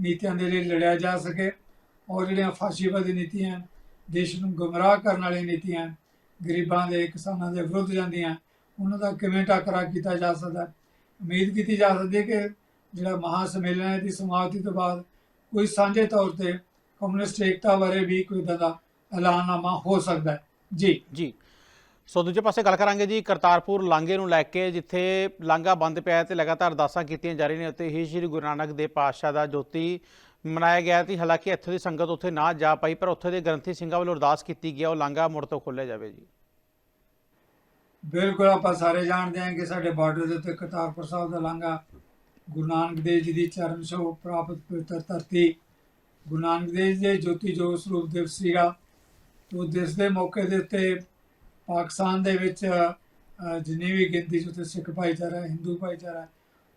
ਨੀਤੀਆਂ ਦੇ ਲਈ ਲੜਿਆ ਜਾ ਸਕੇ। ਔਰ ਜਿਹੜੀਆਂ ਫਾਸ਼ੀਵਾਦੀ ਨੀਤੀਆਂ ਦੇਸ਼ ਨੂੰ ਗੁੰਮਰਾਹ ਕਰਨ ਵਾਲੀਆਂ ਨੀਤੀਆਂ ਹਨ, ਗਰੀਬਾਂ ਦੇ ਕਿਸਾਨਾਂ ਦੇ ਵਿਰੁੱਧ ਜਾਂਦੀਆਂ ਉਹਨਾਂ ਦਾ ਕਿਵੇਂ ਟਾਕਰਾ ਕੀਤਾ ਜਾ ਸਕਦਾ ਉਮੀਦ ਕੀਤੀ ਜਾ ਸਕਦੀ ਹੈ ਕਿ ਜਿਹੜਾ ਮਹਾ ਸੰਮੇਲਨ ਹੈ ਦੀ ਸਮਾਪਤੀ ਤੋਂ ਬਾਅਦ ਕੋਈ ਸਾਂਝੇ ਤੌਰ ਤੇ ਕਮਿਊਨਿਸਟ ਏਕਤਾ ਬਾਰੇ ਵੀ ਕੋਈ ਏਦਾਂ ਦਾ ਐਲਾਨਨਾਮਾ ਹੋ ਸਕਦਾ ਜੀ। ਜੀ। ਸੋ ਦੂਜੇ ਪਾਸੇ ਗੱਲ ਕਰਾਂਗੇ ਜੀ ਕਰਤਾਰਪੁਰ ਲਾਂਘੇ ਨੂੰ ਲੈ ਕੇ, ਜਿੱਥੇ ਲਾਂਘਾ ਬੰਦ ਪਿਆ ਹੈ ਤੇ ਲਗਾਤਾਰ ਅਰਦਾਸਾਂ ਕੀਤੀਆਂ ਜਾ ਰਹੀਆਂ ਨੇ ਉੱਤੇ ਹੀ ਸ੍ਰੀ ਗੁਰੂ ਨਾਨਕ ਦੇਵ ਪਾਤਸ਼ਾਹ ਦਾ ਜੋਤੀ ਮਨਾਇਆ ਗਿਆ ਸੀ ਹਾਲਾਂਕਿ ਇੱਥੋਂ ਦੀ ਸੰਗਤ ਉੱਥੇ ਨਾ ਜਾ ਪਾਈ, ਪਰ ਉੱਥੇ ਦੇ ਗ੍ਰੰਥੀ ਸਿੰਘਾਂ ਵੱਲੋਂ ਅਰਦਾਸ ਕੀਤੀ ਗਿਆ ਉਹ ਲਾਂਘਾ ਮੁੜ ਤੋਂ ਖੋਲ੍ਹਿਆ ਜਾਵੇ ਜੀ। ਬਿਲਕੁਲ, ਆਪਾਂ ਸਾਰੇ ਜਾਣਦੇ ਹਾਂ ਕਿ ਸਾਡੇ ਬਾਰਡਰ ਦੇ ਉੱਤੇ ਕਰਤਾਰਪੁਰ ਸਾਹਿਬ ਦਾ ਲਾਂਘਾ ਗੁਰੂ ਨਾਨਕ ਦੇਵ ਜੀ ਦੀ ਚਰਨ ਛੋਹ ਪ੍ਰਾਪਤ ਪਵਿੱਤਰ ਧਰਤੀ। ਗੁਰੂ ਨਾਨਕ ਦੇਵ ਜੀ ਦੇ ਜੋਤੀ ਜੋਤ ਸਰੂਪ ਦਿਵਸ ਸੀਗਾ। ਉਹ ਦਿਵਸ ਦੇ ਮੌਕੇ ਦੇ ਉੱਤੇ ਪਾਕਿਸਤਾਨ ਦੇ ਵਿੱਚ ਜਿੰਨੀ ਵੀ ਗਿਣਤੀ 'ਚ ਉੱਥੇ ਸਿੱਖ ਭਾਈਚਾਰਾ, ਹਿੰਦੂ ਭਾਈਚਾਰਾ,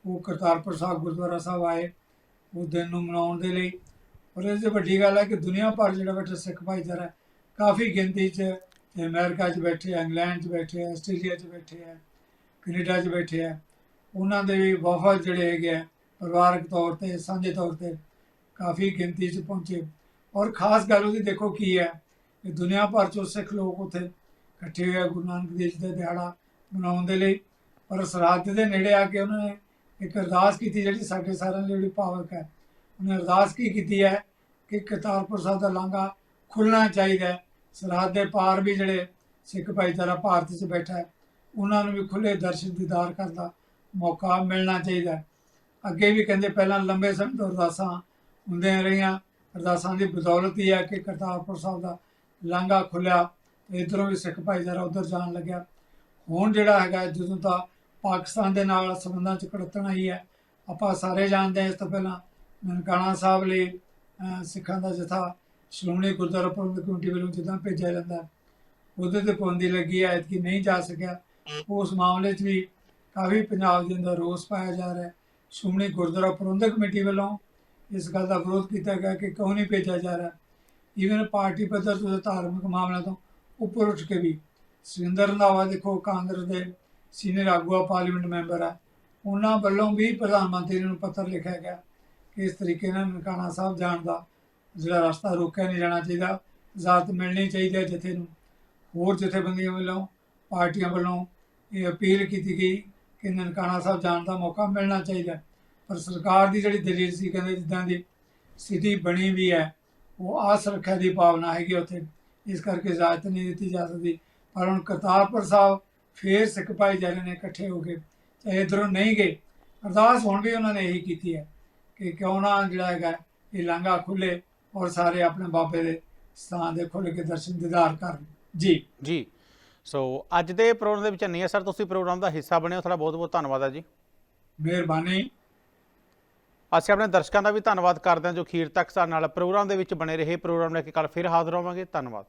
ਉਹ ਕਰਤਾਰਪੁਰ ਸਾਹਿਬ, ਗੁਰਦੁਆਰਾ ਸਾਹਿਬ ਆਏ ਉਹ ਦਿਨ ਨੂੰ ਮਨਾਉਣ ਦੇ ਲਈ। ਔਰ ਇਹ 'ਚ ਵੱਡੀ ਗੱਲ ਹੈ ਕਿ ਦੁਨੀਆ ਭਰ ਜਿਹੜਾ ਬੈਠਾ ਸਿੱਖ ਭਾਈਚਾਰਾ, ਕਾਫੀ ਗਿਣਤੀ 'ਚ ਤੇ ਅਮਰੀਕਾ 'ਚ ਬੈਠੇ ਆ, ਇੰਗਲੈਂਡ 'ਚ ਬੈਠੇ ਆਸਟ੍ਰੇਲੀਆ 'ਚ ਬੈਠੇ ਆ, ਕੈਨੇਡਾ 'ਚ ਬੈਠੇ ਆ, ਉਹਨਾਂ ਦੇ ਵੀ ਵਫਦ ਜਿਹੜੇ ਹੈਗੇ ਆ, ਪਰਿਵਾਰਕ ਤੌਰ ਤੇ, ਸਾਂਝੇ ਤੌਰ ਤੇ ਕਾਫੀ ਗਿਣਤੀ 'ਚ ਪਹੁੰਚੇ। ਔਰ ਖਾਸ ਗੱਲ ਉਹਦੀ ਦੇਖੋ ਕੀ ਹੈ ਕਿ ਦੁਨੀਆ ਭਰ 'ਚੋਂ ਸਿੱਖ ਲੋਕ ਉੱਥੇ ਇਕੱਠੇ ਹੋਏ ਆ ਗੁਰੂ ਨਾਨਕ ਦੇਵ ਜੀ ਦਾ ਦਿਹਾੜਾ ਮਨਾਉਣ ਦੇ ਲਈ। ਪਰ ਸਰਹੱਦ ਦੇ ਨੇੜੇ ਆ ਕੇ ਉਹਨਾਂ ਨੇ ਇੱਕ ਅਰਦਾਸ ਕੀਤੀ ਜਿਹੜੀ ਸਾਡੇ ਸਾਰਿਆਂ ਲਈ ਬੜੀ ਭਾਵਕ ਹੈ। ਉਹਨੇ ਅਰਦਾਸ ਕੀ ਕੀਤੀ ਹੈ ਕਿ ਕਰਤਾਰਪੁਰ ਸਾਹਿਬ ਦਾ ਲਾਂਘਾ ਖੁੱਲਣਾ ਚਾਹੀਦਾ ਹੈ। ਸਰਹੱਦ ਦੇ ਪਾਰ ਵੀ ਜਿਹੜੇ ਸਿੱਖ ਭਾਈਚਾਰਾ ਭਾਰਤ 'ਚ ਬੈਠਾ ਹੈ, ਉਹਨਾਂ ਨੂੰ ਵੀ ਖੁੱਲੇ ਦਰਸ਼ਨ ਦੀਦਾਰ ਕਰਨ ਦਾ ਮੌਕਾ ਮਿਲਣਾ ਚਾਹੀਦਾ ਅੱਗੇ ਵੀ ਕਹਿੰਦੇ ਪਹਿਲਾਂ ਲੰਬੇ ਸਮੇਂ ਤੋਂ ਅਰਦਾਸਾਂ ਹੁੰਦੀਆਂ ਰਹੀਆਂ। ਅਰਦਾਸਾਂ ਦੀ ਬਦੌਲਤ ਹੀ ਹੈ ਕਿ ਕਰਤਾਰਪੁਰ ਸਾਹਿਬ ਦਾ ਲਾਂਘਾ ਖੁੱਲਿਆ ਇਧਰੋਂ ਵੀ ਸਿੱਖ ਭਾਈਚਾਰਾ ਉਧਰ ਜਾਣ ਲੱਗਿਆ। ਹੁਣ ਜਿਹੜਾ ਹੈਗਾ ਜਦੋਂ ਤਾਂ ਪਾਕਿਸਤਾਨ ਦੇ ਨਾਲ ਸੰਬੰਧਾਂ 'ਚ ਕੜਤਣ ਆਈ ਹੈ ਆਪਾਂ ਸਾਰੇ ਜਾਣਦੇ ਹਾਂ ਇਸ ਤੋਂ ਪਹਿਲਾਂ ਨਨਕਾਣਾ ਸਾਹਿਬ ਲਈ ਸਿੱਖਾਂ ਦਾ ਜਥਾ ਸ਼੍ਰੋਮਣੀ ਗੁਰਦੁਆਰਾ ਪ੍ਰਬੰਧਕ ਕਮੇਟੀ ਵੱਲੋਂ ਜਿੱਦਾਂ ਭੇਜਿਆ ਜਾਂਦਾ ਹੈ, ਉਹਦੇ ਤੇ ਪਾਬੰਦੀ ਲੱਗੀ ਹੈ ਕਿ ਨਹੀਂ ਜਾ ਸਕਿਆ। ਉਸ ਮਾਮਲੇ 'ਚ ਵੀ ਕਾਫੀ ਪੰਜਾਬ ਦੇ ਅੰਦਰ ਰੋਸ ਪਾਇਆ ਜਾ ਰਿਹਾ ਹੈ। ਸ਼੍ਰੋਮਣੀ ਗੁਰਦੁਆਰਾ ਪ੍ਰਬੰਧਕ ਕਮੇਟੀ ਵੱਲੋਂ ਇਸ ਗੱਲ ਦਾ ਵਿਰੋਧ ਕੀਤਾ ਗਿਆ ਕਿ ਕਿਉਂ ਨਹੀਂ ਭੇਜਿਆ ਜਾ ਰਿਹਾ। ਈਵਨ ਪਾਰਟੀ ਪੱਧਰ ਤੋਂ ਤੇ ਧਾਰਮਿਕ ਮਾਮਲਿਆਂ ਤੋਂ ਉੱਪਰ ਉੱਠ ਕੇ ਵੀ। ਸੁਰਿੰਦਰ ਰੰਧਾਵਾ ਦੇਖੋ, ਕਾਂਗਰਸ ਦੇ ਸੀਨੀਅਰ ਆਗੂ ਆ ਪਾਰਲੀਮੈਂਟ ਮੈਂਬਰ ਆ ਉਹਨਾਂ ਵੱਲੋਂ ਵੀ ਪ੍ਰਧਾਨ ਮੰਤਰੀ ਨੂੰ ਪੱਤਰ ਲਿਖਿਆ ਗਿਆ ਕਿ ਇਸ ਤਰੀਕੇ ਨਾਲ ਨਨਕਾਣਾ ਸਾਹਿਬ ਜਾਣ ਦਾ ਜਿਹੜਾ ਰਸਤਾ ਰੋਕਿਆ ਨਹੀਂ ਜਾਣਾ ਚਾਹੀਦਾ। ਇਜਾਜ਼ਤ ਮਿਲਣੀ ਚਾਹੀਦੀ ਹੈ ਜਥੇ ਨੂੰ। ਹੋਰ ਜਥੇਬੰਦੀਆਂ ਵੱਲੋਂ, ਪਾਰਟੀਆਂ ਵੱਲੋਂ ਇਹ ਅਪੀਲ ਕੀਤੀ ਗਈ ਕਿ ਨਨਕਾਣਾ ਸਾਹਿਬ ਜਾਣ ਦਾ ਮੌਕਾ ਮਿਲਣਾ ਚਾਹੀਦਾ। ਪਰ ਸਰਕਾਰ ਦੀ ਜਿਹੜੀ ਦਲੀਲ ਸੀ, ਕਹਿੰਦੇ ਜਿੱਦਾਂ ਦੀ ਸਥਿਤੀ ਬਣੀ ਵੀ ਹੈ, ਉਹ ਆ ਸੁਰੱਖਿਆ ਦੀ ਭਾਵਨਾ ਹੈਗੀ ਉੱਥੇ। ਇਸ ਕਰਕੇ ਇਜਾਜ਼ਤ ਨਹੀਂ ਦਿੱਤੀ ਜਾ ਸਕਦੀ। ਪਰ ਹੁਣ ਕਰਤਾਰਪੁਰ ਸਾਹਿਬ ਫੇਰ ਸਿੱਖ ਭਾਈਚਾਰੇ ਨੇ ਇਕੱਠੇ ਹੋ ਕੇ ਚਾਹੇ ਇੱਧਰੋਂ ਨਹੀਂ ਗਏ ਅਰਦਾਸ ਹੁਣ ਵੀ ਉਹਨਾਂ ਨੇ ਇਹੀ ਕੀਤੀ ਹੈ ਕਿ ਕਿਉਂ ਨਾ ਜਿਹੜਾ ਹੈਗਾ ਇਹ ਲਾਂਘਾ ਖੁੱਲੇ ਔਰ ਸਾਰੇ ਆਪਣੇ ਬਾਬੇ ਦੇ ਸਥਾਨ ਦੇ ਖੁੱਲ੍ਹ ਕੇ ਦਰਸ਼ਨ ਦੀਦਾਰ ਕਰਨ। ਜੀ। ਜੀ। ਸੋ ਅੱਜ ਦੇ ਪ੍ਰੋਗਰਾਮ ਦੇ ਵਿੱਚ ਨਹੀਂ ਹੈ ਸਰ ਤੁਸੀਂ ਪ੍ਰੋਗਰਾਮ ਦਾ ਹਿੱਸਾ ਬਣੇ ਹੋ ਤੁਹਾਡਾ ਬਹੁਤ ਬਹੁਤ ਧੰਨਵਾਦ ਹੈ ਜੀ। ਮਿਹਰਬਾਨੀ। ਅਸੀਂ ਆਪਣੇ ਦਰਸ਼ਕਾਂ ਦਾ ਵੀ ਧੰਨਵਾਦ ਕਰਦੇ ਹਾਂ ਜੋ ਖੀਰ ਤੱਕ ਸਾਡੇ ਨਾਲ ਪ੍ਰੋਗਰਾਮ ਦੇ ਵਿੱਚ ਬਣੇ ਰਹੇ। ਪ੍ਰੋਗਰਾਮ ਲੈ ਕੇ ਕੱਲ ਫਿਰ ਹਾਜ਼ਰ ਹੋਵਾਂਗੇ। ਧੰਨਵਾਦ।